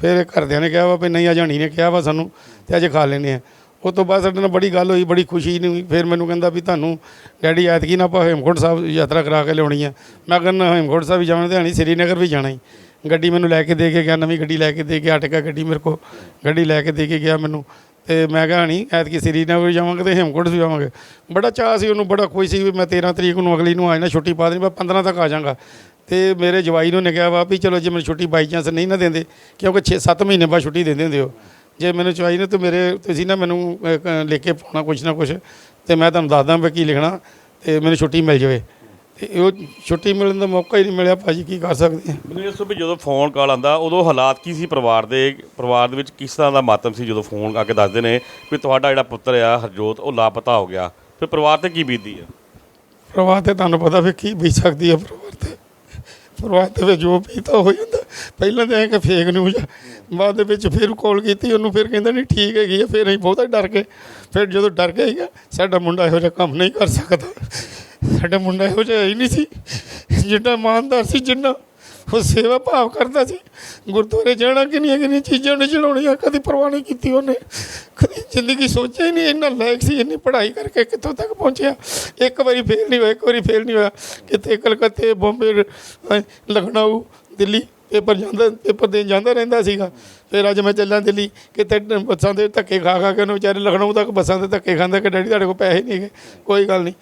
ਫਿਰ ਘਰਦਿਆਂ ਨੇ ਕਿਹਾ ਵਾ ਵੀ, ਨਹੀਂ ਅਜਾਣੀ ਨੇ ਕਿਹਾ ਵਾ ਸਾਨੂੰ ਤੇ ਅੱਜ ਖਾ ਲੈਨੇ ਆ। ਉਹ ਤੋਂ ਬਾਅਦ ਸਾਡੇ ਨਾਲ ਬੜੀ ਗੱਲ ਹੋਈ, ਬੜੀ ਖੁਸ਼ੀ ਨਹੀਂ ਹੋਈ। ਫਿਰ ਮੈਨੂੰ ਕਹਿੰਦਾ ਵੀ, ਤੁਹਾਨੂੰ ਡੈਡੀ ਐਤਕੀ ਨਾ ਆਪਾਂ ਹੇਮਕੁੰਟ ਸਾਹਿਬ ਯਾਤਰਾ ਕਰਾ ਕੇ ਲਿਆਉਣੀ ਆ। ਮੈਂ ਕਹਿੰਦਾ ਹੇਮਕੁੰਟ ਸਾਹਿਬ ਵੀ ਜਾਣਾ ਤੇ ਹਣੀ ਸ੍ਰੀਨਗਰ ਵੀ ਜਾਣਾ ਹੀ ਗੱਡੀ ਮੈਨੂੰ ਲੈ ਕੇ ਦੇ ਕੇ ਗਿਆ ਨਵੀਂ ਗੱਡੀ ਲੈ ਕੇ ਦੇ ਗਿਆ ਟਿਕਾ ਗੱਡੀ ਮੇਰੇ ਕੋ ਗੱਡੀ ਲੈ ਕੇ ਦੇ ਕੇ ਗਿਆ ਮੈਨੂੰ। ਤੇ ਮੈਂ ਕਿਹਾ ਨਹੀਂ ਐਤਕੀ ਸ੍ਰੀਨਗਰ ਵੀ ਜਾਵਾਂਗੇ ਤੇ ਹੇਮਕੁੰਟ ਵੀ ਜਾਵਾਂਗੇ ਬੜਾ ਚਾਅ ਸੀ ਉਹਨੂੰ ਬੜਾ ਖੁਸ਼ ਸੀ ਵੀ ਮੈਂ 13 ਤਰੀਕ ਨੂੰ ਅਗਲੀ ਨੂੰ ਆ ਜਾਣਾ ਛੁੱਟੀ ਪਾ ਦੇਣੀ ਮੈਂ 15 ਤੱਕ ਆ ਜਾਵਾਂਗਾ। ਤੇ ਮੇਰੇ ਜਵਾਈ ਨੂੰ ਨੇ ਕਿਹਾ ਵਾ ਵੀ ਚਲੋ ਜੇ ਮੈਨੂੰ ਛੁੱਟੀ ਬਾਈ ਚਾਂਸ ਨਹੀਂ ਨਾ ਦਿੰਦੇ ਕਿਉਂਕਿ 6-7 ਮਹੀਨੇ ਬਾਅਦ ਛੁੱਟੀ ਦਿੰਦੇ ਹੁੰਦੇ ਹੋ ਜੇ ਮੈਨੂੰ ਚਵਾਈ ਨੇ ਤਾਂ ਮੇਰੇ ਤੁਸੀਂ ਨਾ ਮੈਨੂੰ ਅਹ, ਲਿਖ ਕੇ ਪਾਉਣਾ ਕੁਛ ਨਾ ਕੁਛ ਤੇ ਮੈਂ ਤੁਹਾਨੂੰ ਦੱਸਦਾ ਵੀ ਕੀ ਲਿਖਣਾ ਤੇ ਮੈਨੂੰ ਛੁੱਟੀ ਮਿਲ ਜਾਵੇ। ਤੇ ਉਹ ਛੁੱਟੀ ਮਿਲਣ ਦਾ ਮੌਕਾ ਹੀ ਨਹੀਂ ਮਿਲਿਆ ਭਾਜੀ ਕੀ ਕਰ ਸਕਦੇ ਹਾਂ ਮੈਨੂੰ ਤੋਂ ਵੀ ਜਦੋਂ ਫੋਨ ਕਾਲ ਆਂਦਾ ਉਦੋਂ ਹਾਲਾਤ ਕੀ ਸੀ ਪਰਿਵਾਰ ਦੇ? ਪਰਿਵਾਰ ਦੇ ਵਿੱਚ ਕਿਸ ਤਰ੍ਹਾਂ ਦਾ ਮਾਤਮ ਸੀ ਜਦੋਂ ਫੋਨ ਆ ਕੇ ਦੱਸਦੇ ਨੇ ਵੀ ਤੁਹਾਡਾ ਜਿਹੜਾ ਪੁੱਤਰ ਆ ਹਰਜੋਤ ਉਹ ਲਾਪਤਾ ਹੋ ਗਿਆ? ਫਿਰ ਪਰਿਵਾਰ ਤੇ ਕੀ ਬੀਤਦੀ ਆ? ਪਰਿਵਾਰ ਤੇ ਤੁਹਾਨੂੰ ਪਤਾ ਵੀ ਕੀ ਬੀਤ ਸਕਦੀ ਹੈ ਪਰਿਵਾਰ ਤੇ? ਪਰਿਵਾਰ ਦੇ ਵਿੱਚ ਜੋ ਬੀਤਾ ਹੋ ਜਾਂਦਾ। ਪਹਿਲਾਂ ਤਾਂ ਇਹ ਕਿ ਫੇਕ ਨਿਊਜ਼ ਆ। ਬਾਅਦ ਦੇ ਵਿੱਚ ਫਿਰ ਕਾਲ ਕੀਤੀ ਉਹਨੂੰ ਫਿਰ ਕਹਿੰਦਾ ਨਹੀਂ ਠੀਕ ਹੈਗੀ ਆ ਫਿਰ ਅਸੀਂ ਬਹੁਤਾ ਡਰ ਗਏ। ਫਿਰ ਜਦੋਂ ਡਰ ਗਏ ਸਾਡਾ ਮੁੰਡਾ ਇਹੋ ਜਿਹਾ ਕੰਮ ਨਹੀਂ ਕਰ ਸਕਦਾ। ਸਾਡਾ ਮੁੰਡਾ ਇਹੋ ਜਿਹਾ ਹੀ ਨਹੀਂ ਸੀ। ਜਿੰਨਾ ਇਮਾਨਦਾਰ ਸੀ, ਜਿੰਨਾ ਉਹ ਸੇਵਾ ਭਾਵ ਕਰਦਾ ਸੀ। ਗੁਰਦੁਆਰੇ ਜਾਣਾ ਕਿੰਨੀਆਂ ਕਿੰਨੀਆਂ ਚੀਜ਼ਾਂ ਨੇ ਚੜਾਉਣੀਆਂ ਕਦੀ ਪਰਵਾਹ ਨਹੀਂ ਕੀਤੀ ਉਹਨੇ। ਕਦੀ ਜ਼ਿੰਦਗੀ ਸੋਚਿਆ ਹੀ ਨਹੀਂ, ਇੰਨਾ ਲਾਇਕ ਸੀ, ਇੰਨੀ ਪੜ੍ਹਾਈ ਕਰਕੇ ਕਿੱਥੋਂ ਤੱਕ ਪਹੁੰਚਿਆ। ਇੱਕ ਵਾਰੀ ਫੇਲ ਨਹੀਂ ਹੋਇਆ, ਇੱਕ ਵਾਰੀ ਫੇਲ ਨਹੀਂ ਹੋਇਆ। ਕਿਤੇ ਕਲਕੱਤੇ, ਬੰਬੇ ਲਖਨਊ, ਦਿੱਲੀ, ਪੇਪਰ ਜਾਂਦਾ, ਪੇਪਰ ਦੇਣ ਜਾਂਦਾ ਰਹਿੰਦਾ ਸੀਗਾ। ਫਿਰ ਅੱਜ ਮੈਂ ਚੱਲਾਂ ਦਿੱਲੀ ਕਿਤੇ ਬੱਸਾਂ ਦੇ ਧੱਕੇ ਖਾ ਖਾ ਕੇ ਉਹਨੂੰ ਵਿਚਾਰੇ ਲਖਨਊ ਤੱਕ, ਬੱਸਾਂ ਦੇ ਧੱਕੇ ਖਾਂਦਾ ਕਿ ਡੈਡੀ ਤੁਹਾਡੇ ਕੋਲ ਪੈਸੇ ਨਹੀਂ ਹੈਗੇ। ਕੋਈ ਗੱਲ ਨਹੀਂ।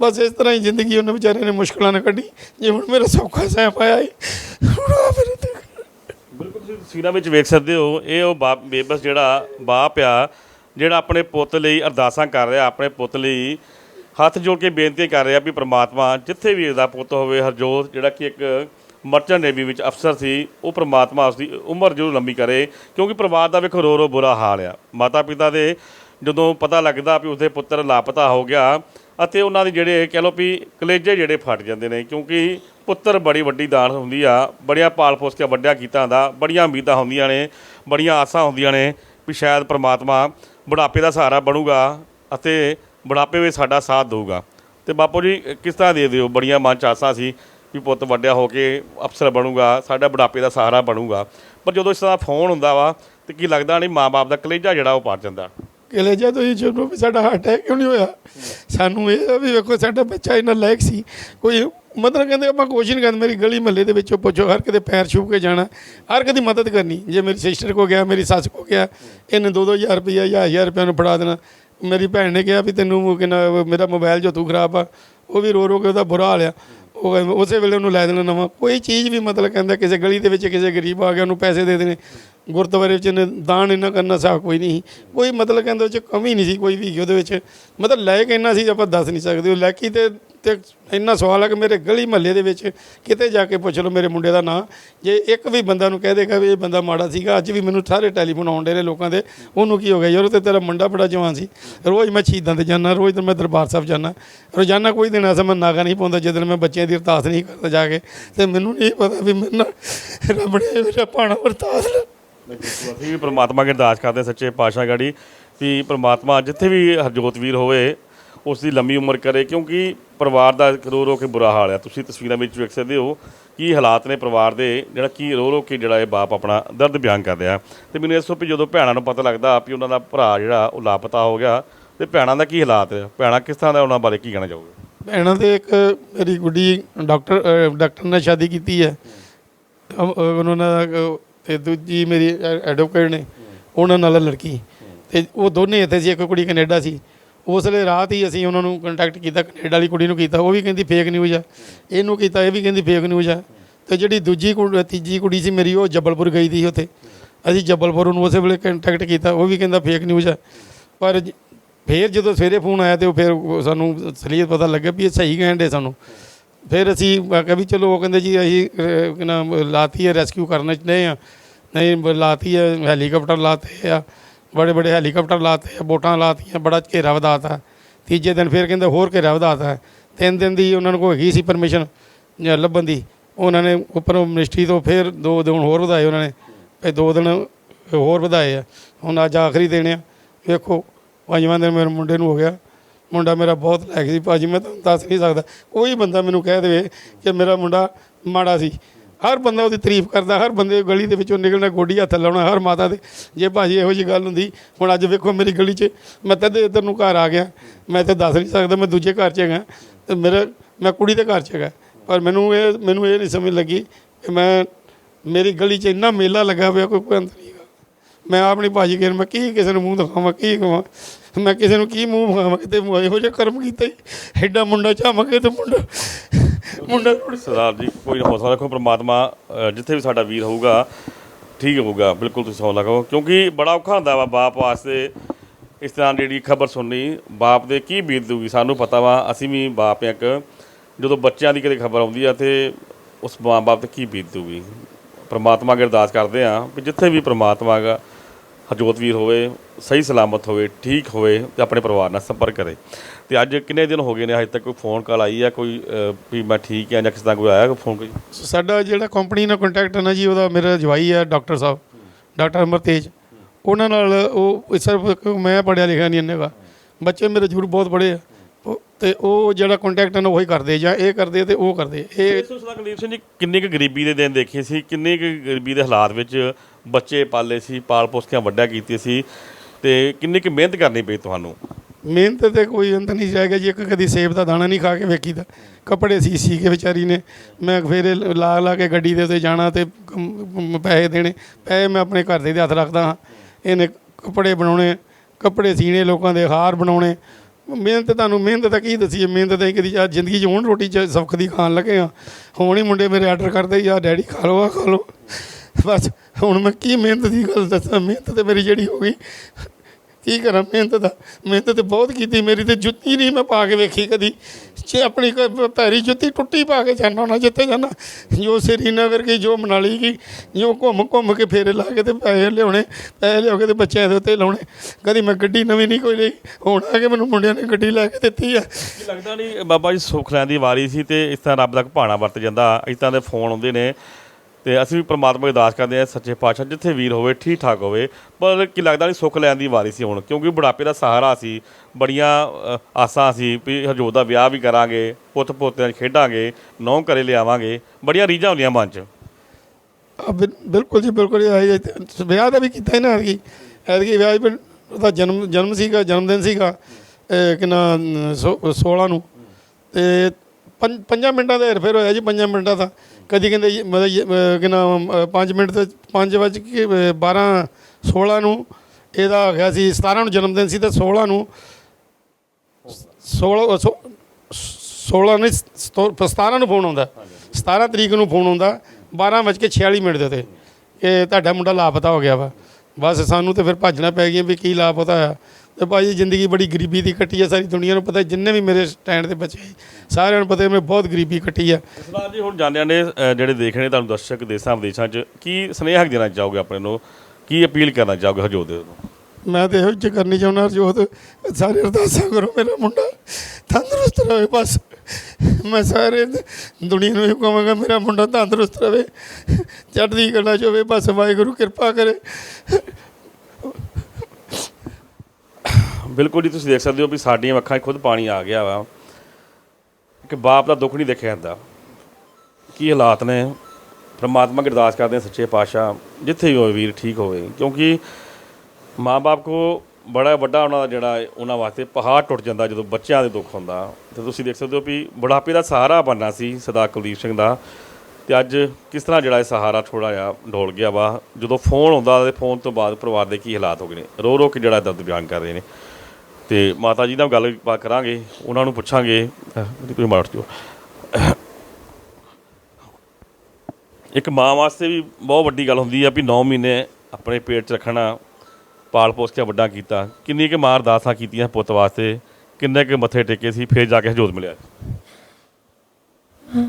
ਬਸ ਇਸ ਤਰ੍ਹਾਂ ਹੀ ਜ਼ਿੰਦਗੀ ਉਹਨੇ ਵਿਚਾਰੇ ਨੇ ਮੁਸ਼ਕਲਾਂ ਨਾਲ ਕੱਢੀ। ਜੇ ਹੁਣ ਮੇਰਾ ਸੌਖਾ ਸਹਿ ਪਾਇਆ ਹੈ ਹੁਣ ਆ ਮੇਰੇ ਤੇ ਬਿਲਕੁਲ ਤੁਸੀਂ ਤਸਵੀਰਾਂ ਵਿੱਚ ਵੇਖ ਸਕਦੇ ਹੋ, ਇਹ ਉਹ ਬਾਪ, ਬੇਬਸ ਜਿਹੜਾ ਬਾਪ ਆ, ਜਿਹੜਾ ਆਪਣੇ ਪੁੱਤ ਲਈ ਅਰਦਾਸਾਂ ਕਰ ਰਿਹਾ, ਆਪਣੇ ਪੁੱਤ ਲਈ ਹੱਥ ਜੋੜ ਕੇ ਬੇਨਤੀ ਕਰ ਰਿਹਾ ਵੀ ਪ੍ਰਮਾਤਮਾ ਜਿੱਥੇ ਵੀ ਇਹਦਾ ਪੁੱਤ ਹੋਵੇ, ਹਰਜੋਤ ਜਿਹੜਾ ਕਿ ਇੱਕ ਮਰਚੈਂਟ ਨੇਵੀ ਵਿੱਚ ਅਫਸਰ ਸੀ, ਉਹ ਪ੍ਰਮਾਤਮਾ ਉਸਦੀ ਉਮਰ ਜ਼ਰੂਰ ਲੰਮੀ ਕਰੇ, ਕਿਉਂਕਿ ਪਰਿਵਾਰ ਦਾ ਵੇਖੋ ਰੋ ਰੋ ਬੁਰਾ ਹਾਲ ਆ। ਮਾਤਾ ਪਿਤਾ ਦੇ ਜਦੋਂ ਪਤਾ ਲੱਗਦਾ ਵੀ ਉਸਦੇ ਪੁੱਤਰ ਲਾਪਤਾ ਹੋ ਗਿਆ ਅਤੇ ਉਹਨਾਂ ਦੇ ਜਿਹੜੇ ਕਹਿ ਲਓ ਵੀ ਕਲੇਜੇ ਜਿਹੜੇ ਫਟ ਜਾਂਦੇ ਨੇ, ਕਿਉਂਕਿ ਪੁੱਤਰ ਬੜੀ ਵੱਡੀ ਦਾਨ ਹੁੰਦੀ ਆ, ਬੜੀਆਂ ਪਾਲ ਪੋਸ ਕੇ ਵੱਡਿਆ ਕੀਤਾ ਹੁੰਦਾ, ਬੜੀਆਂ ਉਮੀਦਾਂ ਹੁੰਦੀਆਂ ਨੇ, ਬੜੀਆਂ ਆਸਾਂ ਹੁੰਦੀਆਂ ਨੇ ਵੀ ਸ਼ਾਇਦ ਪ੍ਰਮਾਤਮਾ ਬੁਢਾਪੇ ਦਾ ਸਹਾਰਾ ਬਣੂਗਾ ਅਤੇ ਬੁਢਾਪੇ ਵਿੱਚ ਸਾਡਾ ਸਾਥ ਦੇਊਗਾ। ਤੇ ਬਾਪੂ ਜੀ, ਕਿਸ ਤਰ੍ਹਾਂ ਦੇ ਦਿਓ? ਬੜੀਆਂ ਮਨ ਚ ਆਸਾਂ ਸੀ ਵੀ ਪੁੱਤ ਵੱਡਿਆ ਹੋ ਕੇ ਅਫਸਰ ਬਣੂਗਾ, ਸਾਡਾ ਬੁਢਾਪੇ ਦਾ ਸਹਾਰਾ ਬਣੂਗਾ। ਪਰ ਜਦੋਂ ਇਸ ਤਰ੍ਹਾਂ ਫੋਨ ਹੁੰਦਾ ਵਾ, ਤੇ ਕੀ ਲੱਗਦਾ ਨਹੀਂ ਮਾਂ-ਬਾਪ ਦਾ ਕਲੇਜਾ ਜਿਹੜਾ ਉਹ ਪਾੜ ਜਾਂਦਾ? ਕਲੇਜਾ ਤੋਂ ਤੁਸੀਂ ਜਦੋਂ ਵੀ ਸਾਡਾ ਹਾਰਟ ਅਟੈਕ ਕਿਉਂ ਨਹੀਂ ਹੋਇਆ? ਸਾਨੂੰ ਇਹ ਆ ਵੀ ਵੇਖੋ, ਸਾਡਾ ਬੱਚਾ ਇਹਨਾਂ ਲਾਇਕ ਸੀ। ਕੋਈ ਮਤਲਬ ਕਹਿੰਦੇ ਆਪਾਂ ਕੋਸ਼ਿਸ਼ ਨਹੀਂ ਕਰਦੇ ਮੇਰੀ ਗਲੀ ਮਹੱਲੇ ਦੇ ਵਿੱਚੋਂ ਪੁੱਛੋ, ਹਰ ਕਿਤੇ ਪੈਰ ਛੂ ਕੇ ਜਾਣਾ, ਹਰ ਕਦੀ ਮਦਦ ਕਰਨੀ। ਜੇ ਮੇਰੀ ਸਿਸਟਰ ਕੋ ਗਿਆ, ਮੇਰੀ ਸੱਸ ਕੋ ਗਿਆ, ਇਹਨੇ 2-2000 ਰੁਪਈਆ ਜਾਂ 1000 ਰੁਪਇਆ ਨੂੰ ਫੜਾ ਦੇਣਾ। ਮੇਰੀ ਭੈਣ ਨੇ ਕਿਹਾ ਵੀ ਤੈਨੂੰ ਕਿੰਨਾ ਮੇਰਾ ਮੋਬਾਈਲ ਜੋ ਤੂੰ ਖਰਾਬ ਆ, ਉਹ ਵੀ ਰੋ ਰੋ ਕੇ ਉਹਦਾ ਬੁਰਾ ਹਾਲ ਆ। ਉਹ ਕਹਿੰਦਾ, ਉਸੇ ਵੇਲੇ ਉਹਨੂੰ ਲੈ ਦੇਣਾ ਨਵਾਂ। ਕੋਈ ਚੀਜ਼ ਵੀ ਮਤਲਬ ਕਹਿੰਦਾ, ਕਿਸੇ ਗਲੀ ਦੇ ਵਿੱਚ ਕਿਸੇ ਗਰੀਬ ਆ ਗਿਆ, ਉਹਨੂੰ ਪੈਸੇ ਦੇ ਦੇਣੇ। ਗੁਰਦੁਆਰੇ ਵਿੱਚ ਇਹਨੇ ਦਾਨ ਇੰਨਾ ਕਰਨਾ ਸਾ ਕੋਈ ਨਹੀਂ ਕੋਈ ਮਤਲਬ ਕਹਿੰਦੇ ਉਹ ਚ ਕਮੀ ਨਹੀਂ ਸੀ ਕੋਈ ਵੀ ਉਹਦੇ ਵਿੱਚ ਮਤਲਬ ਲੈ ਕੇ ਇੰਨਾ ਸੀ ਆਪਾਂ ਦੱਸ ਨਹੀਂ ਸਕਦੇ। ਉਹ ਲੈਕੀ ਤੇ ਤੇ ਇੰਨਾ ਸਵਾਲ ਹੈ ਕਿ ਮੇਰੇ ਗਲੀ ਮਹੱਲੇ ਦੇ ਵਿੱਚ ਕਿਤੇ ਜਾ ਕੇ ਪੁੱਛ ਲਓ ਮੇਰੇ ਮੁੰਡੇ ਦਾ ਨਾਂ। ਜੇ ਇੱਕ ਵੀ ਬੰਦਾ ਨੂੰ ਕਹਿ ਦੇਗਾ ਵੀ ਇਹ ਬੰਦਾ ਮਾੜਾ ਸੀਗਾ, ਅੱਜ ਵੀ ਮੈਨੂੰ ਸਾਰੇ ਟੈਲੀਫੋਨ ਆਉਂਦੇ ਨੇ ਲੋਕਾਂ ਦੇ। ਉਹਨੂੰ ਕੀ ਹੋ ਗਿਆ ਯਾਰ, ਉਹ ਤੇ ਤੇਰਾ ਮੁੰਡਾ ਬੜਾ ਜਵਾਨ ਸੀ। ਰੋਜ਼ ਮੈਂ ਸ਼ਹੀਦਾਂ ਤੇ ਜਾਂਦਾ, ਰੋਜ਼ ਤੇ ਮੈਂ ਦਰਬਾਰ ਸਾਹਿਬ ਜਾਂਦਾ। ਰੋਜ਼ਾਨਾ ਕੋਈ ਦਿਨ ਐਸਾ ਮੈਂ ਨਾਗਾ ਨਹੀਂ ਪਾਉਂਦਾ ਜਦੋਂ ਮੈਂ ਬੱਚਿਆਂ ਦੀ ਅਰਦਾਸ ਨਹੀਂ ਕਰਦਾ ਜਾ ਕੇ। ਤੇ ਮੈਨੂੰ ਨਹੀਂ ਪਤਾ ਵੀ ਮੈਨੂੰ ਰੱਬ ਨੇ ਮੇਰਾ ਪਾਣਾ ਵਰਤਾਸ ਲੈ ਅਸੀਂ ਵੀ ਪ੍ਰਮਾਤਮਾ ਅੱਗੇ ਅਰਦਾਸ ਕਰਦੇ ਹਾਂ ਸੱਚੇ ਪਾਤਸ਼ਾਹ ਗਾੜੀ ਵੀ ਪ੍ਰਮਾਤਮਾ ਜਿੱਥੇ ਵੀ ਹਰਜੋਤ ਵੀਰ ਹੋਵੇ, ਉਸ ਦੀ ਲੰਮੀ ਉਮਰ ਕਰੇ, ਕਿਉਂਕਿ ਪਰਿਵਾਰ ਦਾ ਰੋ ਰੋ ਕੇ ਬੁਰਾ ਹਾਲ ਆ ਤੁਸੀਂ ਤਸਵੀਰਾਂ ਵਿੱਚ ਵੇਖ ਸਕਦੇ ਹੋ ਕੀ ਹਾਲਾਤ ਨੇ ਪਰਿਵਾਰ ਦੇ, ਜਿਹੜਾ ਕੀ ਰੋ ਰੋ ਕੇ ਜਿਹੜਾ ਇਹ ਬਾਪ ਆਪਣਾ ਦਰਦ ਬਿਆਨ ਕਰ ਰਿਹਾ। ਤੇ ਮੈਨੂੰ ਇਸ ਤੋਂ ਵੀ ਜਦੋਂ ਭੈਣਾਂ ਨੂੰ ਪਤਾ ਲੱਗਦਾ ਵੀ ਉਹਨਾਂ ਦਾ ਭਰਾ ਜਿਹੜਾ, ਉਹ ਲਾਪਤਾ ਹੋ ਗਿਆ, ਤੇ ਭੈਣਾਂ ਦਾ ਕੀ ਹਾਲਾਤ ਹੈ ਭੈਣਾਂ ਕਿਸ ਤਰ੍ਹਾਂ ਦਾ ਉਹਨਾਂ ਬਾਰੇ ਕੀ ਕਹਿਣਾ ਚਾਹੋਗੇ? ਭੈਣਾਂ ਦੇ ਇੱਕ ਮੇਰੀ ਗੁੱਡੀ ਡਾਕਟਰ ਡਾਕਟਰ ਨੇ ਸ਼ਾਦੀ ਕੀਤੀ ਹੈ। ਅਮ- ਉਹਨਾਂ ਦਾ ਤੇ ਦੂਜੀ ਮੇਰੀ ਐਡਵੋਕੇਟ ਨੇ, ਉਹਨਾਂ ਨਾਲ ਲੜਕੀ। ਤੇ ਉਹ ਦੋਨੇ ਇੱਥੇ ਸੀ, ਇੱਕ ਕੁੜੀ ਕੈਨੇਡਾ ਸੀ। ਉਸ ਵੇਲੇ ਰਾਤ ਹੀ ਅਸੀਂ ਉਹਨਾਂ ਨੂੰ ਕੰਟੈਕਟ ਕੀਤਾ, ਕੈਨੇਡਾ ਵਾਲੀ ਕੁੜੀ ਨੂੰ ਕੀਤਾ। ਉਹ ਵੀ ਕਹਿੰਦੀ ਫੇਕ ਨਿਊਜ਼ ਆ। ਇਹਨੂੰ ਕੀਤਾ, ਇਹ ਵੀ ਕਹਿੰਦੀ ਫੇਕ ਨਿਊਜ਼ ਆ। ਤੇ ਜਿਹੜੀ ਦੂਜੀ ਕੁੜ- ਤੀਜੀ ਕੁੜੀ ਸੀ ਮੇਰੀ, ਉਹ ਜਬਲਪੁਰ ਗਈ ਦੀ ਉੱਥੇ। ਅਸੀਂ ਜਬਲਪੁਰ ਨੂੰ ਉਸੇ ਵੇਲੇ ਕੰਟੈਕਟ ਕੀਤਾ, ਉਹ ਵੀ ਕਹਿੰਦਾ ਫੇਕ ਨਿਊਜ਼ ਆ। ਪਰ ਜ- ਫਿਰ ਜਦੋਂ ਸਵੇਰੇ ਫੋਨ ਆਇਆ ਤੇ ਉਹ ਫਿਰ ਸਾਨੂੰ ਸਲੀਅਤ ਪਤਾ ਲੱਗਿਆ ਵੀ ਇਹ ਸਹੀ ਕਹਿੰਦੇ ਸਾਨੂੰ। ਫਿਰ ਅਸੀਂ ਮੈਂ ਕਿਹਾ ਵੀ ਚਲੋ ਉਹ ਕਹਿੰਦੇ ਜੀ ਅਸੀਂ ਅਹ, ਕੀ ਨਾਮ ਲਾਤੀ ਹੈ ਰੈਸਕਿਊ ਕਰਨ ਚ ਨਹੀਂ ਆ। ਨਹੀਂ ਬ- ਲਾਤੀ ਹੈ ਹੈਲੀਕਾਪਟਰ ਲਾਤੇ ਆ। ਬੜੇ ਬੜੇ ਹੈਲੀਕਾਪਟਰ ਲਾਤੇ ਆ ਬੋਟਾਂ ਲਾਤੀਆਂ ਬੜਾ ਘੇਰਾ ਵਧਾਤਾ। ਤੀਜੇ ਦਿਨ ਫਿਰ ਕਹਿੰਦੇ ਹੋਰ ਘੇਰਾ ਵਧਾਤਾ। ਤਿੰਨ ਦਿਨ ਦੀ ਉਹਨਾਂ ਨੂੰ ਕੋਈ ਹੈਗੀ ਸੀ ਪਰਮਿਸ਼ਨ ਲੱਭਣ ਦੀ। ਉਹਨਾਂ ਨੇ ਉੱਪਰੋਂ ਮਿਨਿਸਟਰੀ ਤੋਂ ਫਿਰ ਦੋ ਦਿਨ ਹੋਰ ਵਧਾਏ ਉਹਨਾਂ ਨੇ। ਇਹ ਦੋ ਦਿਨ ਹੋਰ ਵਧਾਏ ਆ। ਹੁਣ ਅੱਜ ਆਖਰੀ ਦਿਨ ਆ। ਵੇਖੋ ਪੰਜਵਾਂ ਦਿਨ ਮੇਰੇ ਮੁੰਡੇ ਨੂੰ ਹੋ ਗਿਆ। ਮੁੰਡਾ ਮੇਰਾ ਬਹੁਤ ਲਾਇਕ ਸੀ। ਭਾਜੀ, ਮੈਂ ਤੁਹਾਨੂੰ ਦੱਸ ਨਹੀਂ ਸਕਦਾ। ਕੋਈ ਬੰਦਾ ਮੈਨੂੰ ਕਹਿ ਦੇਵੇ ਕਿ ਮੇਰਾ ਮੁੰਡਾ ਮਾੜਾ ਸੀ। ਹਰ ਬੰਦਾ ਉਹਦੀ ਤਾਰੀਫ ਕਰਦਾ, ਹਰ ਬੰਦੇ ਗਲੀ ਦੇ ਵਿੱਚੋਂ ਨਿਕਲਣਾ, ਗੋਡੀ ਹੱਥ ਲਾਉਣਾ, ਹਰ ਮਾਤਾ ਦੇ। ਜੇ ਭਾਜੀ ਇਹੋ ਜੀ ਗੱਲ ਹੁੰਦੀ, ਹੁਣ ਅੱਜ ਵੇਖੋ ਮੇਰੀ ਗਲੀ 'ਚ, ਮੈਂ ਤਦ ਇੱਧਰ ਨੂੰ ਘਰ ਆ ਗਿਆ। ਮੈਂ ਤੇ ਦੱਸ ਨਹੀਂ ਸਕਦਾ, ਮੈਂ ਦੂਜੇ ਘਰ 'ਚ ਹੈਗਾ। ਤੇ ਮੇਰਾ, ਮੈਂ ਕੁੜੀ ਦੇ ਘਰ 'ਚ ਹੈਗਾ। ਪਰ ਮੈਨੂੰ ਇਹ ਮੈਨੂੰ ਇਹ ਨਹੀਂ ਸਮਝ ਲੱਗੀ ਕਿ ਮੈਂ, ਮੇਰੀ ਗਲੀ 'ਚ ਇੰਨਾ ਮੇਲਾ ਲੱਗਾ ਹੋਇਆ, ਕੋਈ ਕੋਈ ਅੰਤ ਨਹੀਂ ਮੈਂ ਆਪਣੀ ਭਾਜੀ ਕੇ ਮੈਂ ਕੀ ਕਿਸੇ ਨੂੰ ਮੂੰਹ ਦਿਖਾਵਾਂ ਕੀ ਕਹਾਂ ਮੈਂ ਕਿਸੇ ਨੂੰ ਕੀ ਮੂੰਹ ਦਿਖਾਵਾਂ ਕਿਤੇ ਇਹੋ ਜਿਹਾ ਕਰਮ ਕੀਤਾ ਹੀ? ਐਡਾ ਮੁੰਡਾ ਝਾਮਕੇ ਤੇ ਮੁੰਡਾ ਮੁੰਡਾ ਸਰਦਾਰ ਜੀ, ਕੋਈ ਨਾ ਹੌਸਲਾ ਰੱਖੋ ਪ੍ਰਮਾਤਮਾ ਜਿੱਥੇ ਵੀ ਸਾਡਾ ਵੀਰ ਹੋਊਗਾ, ਠੀਕ ਹੋਊਗਾ, ਬਿਲਕੁਲ ਤੁਸੀਂ ਹੌਸਲਾ ਰੱਖੋ ਕਿਉਂਕਿ ਬੜਾ ਔਖਾ ਹੁੰਦਾ ਵਾ ਬਾਪ ਵਾਸਤੇ ਇਸ ਤਰ੍ਹਾਂ ਜਿਹੜੀ ਖਬਰ ਸੁਣਨੀ। ਬਾਪ ਦੇ ਕੀ ਬੀਤੂਗੀ ਸਾਨੂੰ ਪਤਾ ਵਾ, ਅਸੀਂ ਵੀ ਬਾਪ ਇੱਕ। ਜਦੋਂ ਬੱਚਿਆਂ ਦੀ ਕਿਤੇ ਖਬਰ ਆਉਂਦੀ ਆ ਤੇ ਉਸ ਮਾਂ ਬਾਪ ਤੇ ਕੀ ਬੀਤੂਗੀ ਪ੍ਰਮਾਤਮਾ ਅੱਗੇ ਅਰਦਾਸ ਕਰਦੇ ਆ ਵੀ ਜਿੱਥੇ ਵੀ ਪ੍ਰਮਾਤਮਾ ਦਾ ਹਰਜੋਤ ਵੀਰ ਹੋਵੇ ਸਹੀ ਸਲਾਮਤ ਹੋਵੇ ਠੀਕ ਹੋਵੇ ਤੇ ਆਪਣੇ ਪਰਿਵਾਰ ਨਾਲ ਸੰਪਰਕ ਕਰੇ। ਤੇ ਅੱਜ ਕਿੰਨੇ ਦਿਨ ਹੋ ਗਏ ਨੇ ਹਜੇ ਤੱਕ ਕੋਈ ਫੋਨ ਕਾਲ ਆਈ ਆ ਕੋਈ ਅ, ਵੀ ਮੈਂ ਠੀਕ ਆ ਜਾਂ ਕਿਸ ਤਰ੍ਹਾਂ ਕੋਈ ਆਇਆ ਕੋਈ ਫੋਨ ਕੋਈ? ਸਾਡਾ ਜਿਹੜਾ ਕੰਪਨੀ ਨਾਲ ਕੰਟੈਕਟ ਹੈ ਨਾ ਜੀ ਉਹਦਾ ਮੇਰਾ ਜਵਾਈ ਹੈ ਡਾਕਟਰ ਸਾਹਿਬ ਡਾਕਟਰ ਅਮਰਤੇਜ ਉਹਨਾਂ ਨਾਲ ਉਹ ਸਿਰਫ ਇੱਕ ਮੈਂ ਪੜਿਆ ਲਿਖਿਆ ਨਹੀਂ ਇੰਨੇ ਦਾ। ਬੱਚੇ ਮੇਰੇ ਜ਼ਰੂਰ ਬਹੁਤ ਬੜੇ ਆ। ਉਹ- ਤੇ ਉਹ ਜਿਹੜਾ ਕੰਟੈਕਟ ਹੈ ਨਾ ਉਹੀ ਕਰਦੇ ਜਾਂ ਇਹ ਕਰਦੇ ਤੇ ਉਹ ਕਰਦੇ। ਇਹ ਇਸ ਦਾ ਕੁਲਦੀਪ ਸਿੰਘ ਜੀ ਕਿੰਨੀ ਕੁ ਗਰੀਬੀ ਦੇ ਦਿਨ ਦੇਖੇ ਸੀ ਕਿੰਨੀ ਕੁ ਗਰੀਬੀ ਦੇ ਹਾਲਾਤ ਵਿੱਚ ਬੱਚੇ ਪਾਲੇ ਸੀ, ਪਾਲ ਪੋਸ ਕੇ ਵੱਡਾ ਕੀਤੀ ਸੀ ਤੇ ਕਿੰਨੀ ਕੁ ਮਿਹਨਤ ਕਰਨੀ ਪਈ ਤੁਹਾਨੂੰ? ਮਿਹਨਤ ਤੇ ਕੋਈ ਅੰਤ ਨਹੀਂ ਜਾਏਗਾ ਜੀ, ਇੱਕ ਕਦੀ ਸੇਬ ਦਾ ਦਾਣਾ ਨਹੀਂ ਖਾ ਕੇ ਵੇਖੀਦਾ ਕੱਪੜੇ ਸੀ ਸੀ ਕੇ ਵਿਚਾਰੀ ਨੇ। ਮੈਂ ਫਿਰ ਲਾ ਲਾ ਕੇ ਗੱਡੀ ਦੇ ਉੱਤੇ ਜਾਣਾ ਤੇ ਪੈਸੇ ਦੇਣੇ। ਪੈਸੇ ਮੈਂ ਆਪਣੇ ਘਰ ਦੇ ਹੱਥ ਰੱਖਦਾ ਹਾਂ। ਇਹਨੇ ਕੱਪੜੇ ਬਣਾਉਣੇ, ਕੱਪੜੇ ਸੀਨੇ ਲੋਕਾਂ ਦੇ ਹਾਰ ਬਣਾਉਣੇ। ਮਿਹਨਤ ਤੁਹਾਨੂੰ, ਮਿਹਨਤ ਤਾਂ ਕੀ ਦੱਸੀਏ, ਮਿਹਨਤ ਤਾਂ ਕਦੀ ਆ ਜ਼ਿੰਦਗੀ 'ਚ ਹੁਣ, ਰੋਟੀ ਚ ਸੁੱਖ ਦੀ ਖਾਣ ਲੱਗੇ ਆ ਹੁਣ ਹੀ ਮੁੰਡੇ ਮੇਰੇ ਆਰਡਰ ਕਰਦੇ, ਯਾਰ ਡੈਡੀ ਖਾ ਲਓ ਆ ਖਾ ਲਓ। ਬਸ ਹੁਣ ਮੈਂ ਕੀ ਮਿਹਨਤ ਦੀ ਗੱਲ ਦੱਸਾਂ? ਮਿਹਨਤ ਤੇ ਮੇਰੀ ਜਿਹੜੀ ਹੋ ਗਈ, ਕੀ ਕਰਾਂ ਮਿਹਨਤ ਦਾ? ਮਿਹਨਤ ਤੇ ਬਹੁਤ ਕੀਤੀ, ਮੇਰੀ ਤੇ ਜੁੱਤੀ ਨਹੀਂ ਮੈਂ ਪਾ ਕੇ ਵੇਖੀ ਕਦੀ। ਜੇ ਆਪਣੀ ਕ- ਪੈਰੀ ਜੁੱਤੀ ਟੁੱਟੀ ਪਾ ਕੇ ਜਾਣਾ ਨਾ ਜਿੱਥੇ ਜਾਣਾ ਜੋ ਸ੍ਰੀਨਗਰ ਕੀ, ਜੋ ਮਨਾਲੀ ਕੀ, ਜੋ ਘੁੰਮ ਘੁੰਮ ਕੇ ਫੇਰੇ ਲਾ ਕੇ ਤੇ ਪੈਸੇ ਲਿਆਉਣੇ, ਪੈਸੇ ਲਿਆ ਕੇ ਤੇ ਬੱਚਿਆਂ ਦੇ ਉੱਤੇ ਲਾਉਣੇ। ਕਦੀ ਮੈਂ ਗੱਡੀ ਨਵੀਂ ਨਹੀਂ ਕੋਈ ਲਈ, ਹੁਣ ਆ ਕੇ ਮੈਨੂੰ ਮੁੰਡਿਆਂ ਨੇ ਗੱਡੀ ਲੈ ਕੇ ਦਿੱਤੀ ਆ। ਲੱਗਦਾ ਨਹੀਂ ਬਾਬਾ ਜੀ ਸੁੱਖ ਲੈਣ ਦੀ ਵਾਰੀ ਸੀ ਤੇ ਇਸ ਤਰ੍ਹਾਂ ਰੱਬ ਦਾ ਭਾਣਾ ਵਰਤ ਜਾਂਦਾ। ਇਸ ਤਰ੍ਹਾਂ ਦੇ ਫੋਨ ਆਉਂਦੇ ਨੇ। ਤੇ ਅਸੀਂ ਵੀ ਪ੍ਰਮਾਤਮਾ ਦੀ ਅਰਦਾਸ ਕਰਦੇ ਹਾਂ ਸੱਚੇ ਪਾਤਸ਼ਾਹ ਜਿੱਥੇ ਵੀਰ ਹੋਵੇ ਠੀਕ ਠਾਕ ਹੋਵੇ। ਪਰ ਕੀ ਲੱਗਦਾ ਨਹੀਂ ਸੁੱਖ ਲੈਣ ਦੀ ਵਾਰੀ ਸੀ ਹੁਣ ਕਿਉਂਕਿ ਬੁਢਾਪੇ ਦਾ ਸਹਾਰਾ ਸੀ ਬੜੀਆਂ ਅ, ਆਸਾਂ ਸੀ ਵੀ ਹਰਜੋਤ ਦਾ ਵਿਆਹ ਵੀ ਕਰਾਂਗੇ ਪੁੱਤ ਪੋਤਿਆਂ 'ਚ ਖੇਡਾਂਗੇ ਨੌਂ ਘਰੇ ਲਿਆਵਾਂਗੇ ਬੜੀਆਂ ਰੀਝਾਂ ਹੁੰਦੀਆਂ ਮਨ 'ਚ। ਆ ਬਿਲ- ਬਿਲਕੁਲ ਜੀ ਬਿਲਕੁਲ ਇਹ ਆਈ ਹੈ। ਵਿਆਹ ਦਾ ਵੀ ਕੀਤਾ ਇਹਨਾਂ ਐਤਕੀ। ਐਤਕੀ ਵਿਆਹ ਵੀ ਉਹਦਾ ਜਨਮ ਜਨਮ ਸੀਗਾ ਜਨਮ ਦਿਨ ਸੀਗਾ ਇਹ ਕਿੰਨਾ 16 ਨੂੰ। ਤੇ ਪੰਜ- ਪੰਜਾਂ ਮਿੰਟਾਂ ਦਾ ਹੇਰ ਫੇਰ ਹੋਇਆ ਜੀ ਪੰਜਾਂ ਮਿੰਟਾਂ ਦਾ। ਕਦੀ ਕਹਿੰਦੇ ਜੀ ਮਤਲਬ ਜੀ, ਅਹ, 5 ਮਿੰਟ ਤੇ 5 ਵਜ ਕੇ 12 16 ਨੂੰ ਇਹਦਾ ਹੋ ਗਿਆ ਸੀ 17 ਨੂੰ ਜਨਮ ਦਿਨ ਸੀ ਤੇ 16 ਨੂੰ 16 16 ਨਹੀਂ 17 ਨੂੰ ਫੋਨ ਆਉਂਦਾ। 17 ਤਰੀਕ ਨੂੰ ਫੋਨ ਆਉਂਦਾ 12 ਵੱਜ ਕੇ 46 ਮਿੰਟ ਦੇ ਉੱਤੇ। ਕਿ ਤੁਹਾਡਾ ਮੁੰਡਾ ਲਾਪਤਾ ਹੋ ਗਿਆ ਵਾ। ਬਸ ਸਾਨੂੰ ਤੇ ਫਿਰ ਭੱਜਣਾ ਪੈ ਗਿਆ ਵੀ ਕੀ ਲਾਪਤਾ ਆ। ਤੇ ਭਾਜੀ ਜ਼ਿੰਦਗੀ ਬੜੀ ਗਰੀਬੀ ਦੀ ਕੱਟੀ ਹੈ ਸਾਰੀ ਦੁਨੀਆ ਨੂੰ ਪਤਾ ਜਿੰਨੇ ਵੀ ਮੇਰੇ ਸਟੈਂਡ ਤੇ ਬੱਚੇ ਸਾਰਿਆਂ ਨੂੰ ਪਤਾ ਮੈਂ ਬਹੁਤ ਗਰੀਬੀ ਕੱਟੀ ਆ। ਸਰਦਾਰ ਜੀ ਹੁਣ ਜਾਂਦਿਆਂ ਨੇ ਜਿਹੜੇ ਦੇਖ ਰਹੇ ਤੁਹਾਨੂੰ ਦਰਸ਼ਕ ਦੇਸਾਂ ਵਿਦੇਸ਼ਾਂ 'ਚ ਕੀ ਸੁਨੇਹਾ ਦੇਣਾ ਚਾਹੋਗੇ ਆਪਣੇ ਨੂੰ? ਕੀ ਅਪੀਲ ਕਰਨਾ ਚਾਹੋਗੇ ਹਰਜੋਤ ਦੇ ਨੂੰ ਮੈਂ ਤੇ ਇਹੋ ਜਿਹੀ ਕਰਨੀ ਚਾਹੁੰਦਾ ਜੋਤ ਸਾਰੇ ਅਰਦਾਸਾਂ ਕਰੋ ਮੇਰਾ ਮੁੰਡਾ ਤੰਦਰੁਸਤ ਰਹੇ ਬਸ। ਮੈਂ ਸਾਰੇ ਦੁਨੀਆ ਨੂੰ ਇਹ ਕਹਾਂਗਾ ਮੇਰਾ ਮੁੰਡਾ ਤੰਦਰੁਸਤ ਰਵੇ ਚੜ੍ਹਦੀ ਕਲਾ ਚ ਹੋਵੇ ਬਸ ਵਾਹਿਗੁਰੂ ਕਿਰਪਾ ਕਰੇ। ਬਿਲਕੁਲ ਜੀ, ਤੁਸੀਂ ਦੇਖ ਸਕਦੇ ਹੋ ਵੀ ਸਾਡੀਆਂ ਅੱਖਾਂ 'ਚ ਖੁਦ ਪਾਣੀ ਆ ਗਿਆ ਵਾ। ਕਿ ਬਾਪ ਦਾ ਦੁੱਖ ਨਹੀਂ ਦੇਖਿਆ ਜਾਂਦਾ। ਕੀ ਹਾਲਾਤ ਨੇ? ਪਰਮਾਤਮਾ ਅੱਗੇ ਅਰਦਾਸ ਕਰਦੇ ਹਾਂ ਸੱਚੇ ਪਾਤਸ਼ਾਹ, ਜਿੱਥੇ ਵੀ ਹੋਵੇ ਵੀਰ ਠੀਕ ਹੋਵੇ। ਕਿਉਂਕਿ ਮਾਂ-ਬਾਪ ਕੋ ਬੜਾ ਵੱਡਾ ਉਹਨਾਂ ਦਾ ਜਿਹੜਾ ਉਹਨਾਂ ਵਾਸਤੇ ਪਹਾੜ ਟੁੱਟ ਜਾਂਦਾ ਜਦੋਂ ਬੱਚਿਆਂ ਦੇ ਦੁੱਖ ਹੁੰਦਾ। ਤੇ ਤੁਸੀਂ ਦੇਖ ਸਕਦੇ ਹੋ ਵੀ ਬੁਢਾਪੇ ਦਾ ਸਹਾਰਾ ਬਣਨਾ ਸੀ ਸਰਦਾਰ ਕੁਲਦੀਪ ਸਿੰਘ ਦਾ। ਤੇ ਅੱਜ ਕਿਸ ਤਰ੍ਹਾਂ ਜਿਹੜਾ ਇਹ ਸਹਾਰਾ ਥੋੜਾ ਜਿਹਾ ਡੋਲ ਗਿਆ ਵਾ। ਜਦੋਂ ਫੋਨ ਆਉਂਦਾ ਤੇ ਫੋਨ ਤੋਂ ਬਾਅਦ ਪਰਿਵਾਰ ਦੇ ਕੀ ਹਾਲਾਤ ਹੋ ਗਏ ਨੇ? ਰੋ ਰੋ ਕੇ ਜਿਹੜਾ ਦਰਦ ਬਿਆਨ ਕਰ ਰਹੇ ਨੇ। ਤੇ ਮਾਤਾ ਜੀ ਨਾਲ ਗੱਲ ਗੱਲਬਾਤ ਕਰਾਂਗੇ, ਉਹਨਾਂ ਨੂੰ ਪੁੱਛਾਂਗੇ। ਕੋਈ ਮਾਰ ਦਿਓ ਇੱਕ ਮਾਂ ਵਾਸਤੇ ਵੀ ਬਹੁਤ ਵੱਡੀ ਗੱਲ ਹੁੰਦੀ ਆ ਵੀ 9 ਮਹੀਨੇ ਆਪਣੇ ਪੇਟ 'ਚ ਰੱਖਣਾ, ਪਾਲ ਪੋਸ ਕੇ ਵੱਡਾ ਕੀਤਾ। ਕਿੰਨੀ ਕਿ ਮਾਰ ਦਾਸਾਂ ਕੀਤੀਆਂ ਪੁੱਤ ਵਾਸਤੇ, ਕਿੰਨੇ ਕਿ ਮੱਥੇ ਟੇਕੇ ਸੀ, ਫਿਰ ਜਾ ਕੇ ਹਜੋਤ ਮਿਲਿਆ।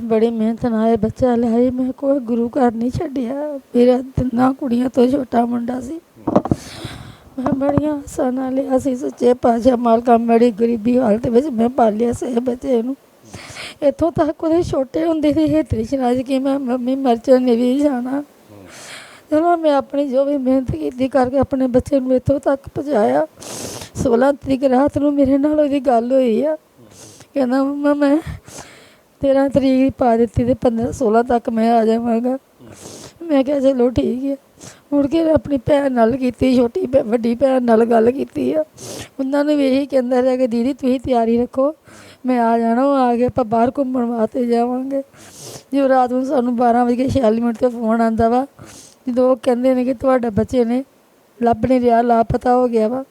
ਬੜੀ ਮਿਹਨਤ ਨਾਲ ਇਹ ਬੱਚਾ ਲਿਆਈ ਮੈਂ ਕੋਈ ਗੁਰੂ ਘਰ ਨਹੀਂ ਛੱਡਿਆ। ਮੇਰਾ ਤਿੰਨਾਂ ਕੁੜੀਆਂ ਤੋਂ ਛੋਟਾ ਮੁੰਡਾ ਸੀ। ਮੈਂ ਬੜੀਆਂ ਆਸਾਂ ਨਾਲ ਲਿਆ ਸੀ, ਸੱਚੇ ਪਾਤਸ਼ਾਹ ਮਾਲਕਾ ਬੜੀ ਗਰੀਬੀ ਹਾਲਤ ਵਿੱਚ ਮੈਂ ਪਾਲਿਆ ਸੀ ਬੱਚੇ ਨੂੰ। ਇੱਥੋਂ ਤੱਕ ਉਹਦੇ ਛੋਟੇ ਹੁੰਦੇ ਸੀ ਇਹ ਤ੍ਰਿਸ਼ਨਾ ਜੀ ਮੈਂ ਮੰਮੀ ਮਰਚਨ ਨੇ ਵੀ ਜਾਣਾ। ਚਲੋ ਮੈਂ ਆਪਣੀ ਜੋ ਵੀ ਮਿਹਨਤ ਕੀਤੀ ਕਰਕੇ ਆਪਣੇ ਬੱਚੇ ਨੂੰ ਇੱਥੋਂ ਤੱਕ ਪਹੁੰਚਾਇਆ 16 ਤਰੀਕ ਰਾਤ ਨੂੰ ਮੇਰੇ ਨਾਲ ਉਹਦੀ ਗੱਲ ਹੋਈ ਆ। ਕਹਿੰਦਾ, ਮੰਮਾ, ਮੈਂ 13 ਤਰੀਕ ਪਾ ਦਿੱਤੀ ਤੇ 15 16 ਤੱਕ ਮੈਂ ਆ ਜਾਵਾਂਗਾ। ਮੈਂ ਕਿਹਾ, ਚਲੋ ਠੀਕ ਹੈ ਮੁੜ ਕੇ ਆਪਣੀ ਭੈਣ ਨਾਲ ਕੀਤੀ, ਛੋਟੀ ਭੈ- ਵੱਡੀ ਭੈਣ ਨਾਲ ਗੱਲ ਕੀਤੀ ਆ। ਉਹਨਾਂ ਨੂੰ ਵੀ ਇਹੀ ਕਹਿੰਦਾ ਰਿਹਾ ਕਿ ਦੀਦੀ ਤੁਸੀਂ ਤਿਆਰੀ ਰੱਖੋ, ਮੈਂ ਆ ਜਾਣਾ, ਉਹ ਆ ਕੇ ਆਪਾਂ ਬਾਹਰ ਘੁੰਮਣ ਵਾਸਤੇ ਜਾਵਾਂਗੇ। ਜੋ ਰਾਤ ਨੂੰ ਸਾਨੂੰ 12 ਵਜੇ 46 ਮਿੰਟ ਤੇ ਫੋਨ ਆਂਦਾ ਵਾ, ਜਦੋਂ ਉਹ ਕਹਿੰਦੇ ਨੇ ਕਿ ਤੁਹਾਡੇ ਬੱਚੇ ਨੇ ਲੱਭ ਨਹੀਂ ਰਿਹਾ ਲਾਪਤਾ ਹੋ ਗਿਆ ਵਾ।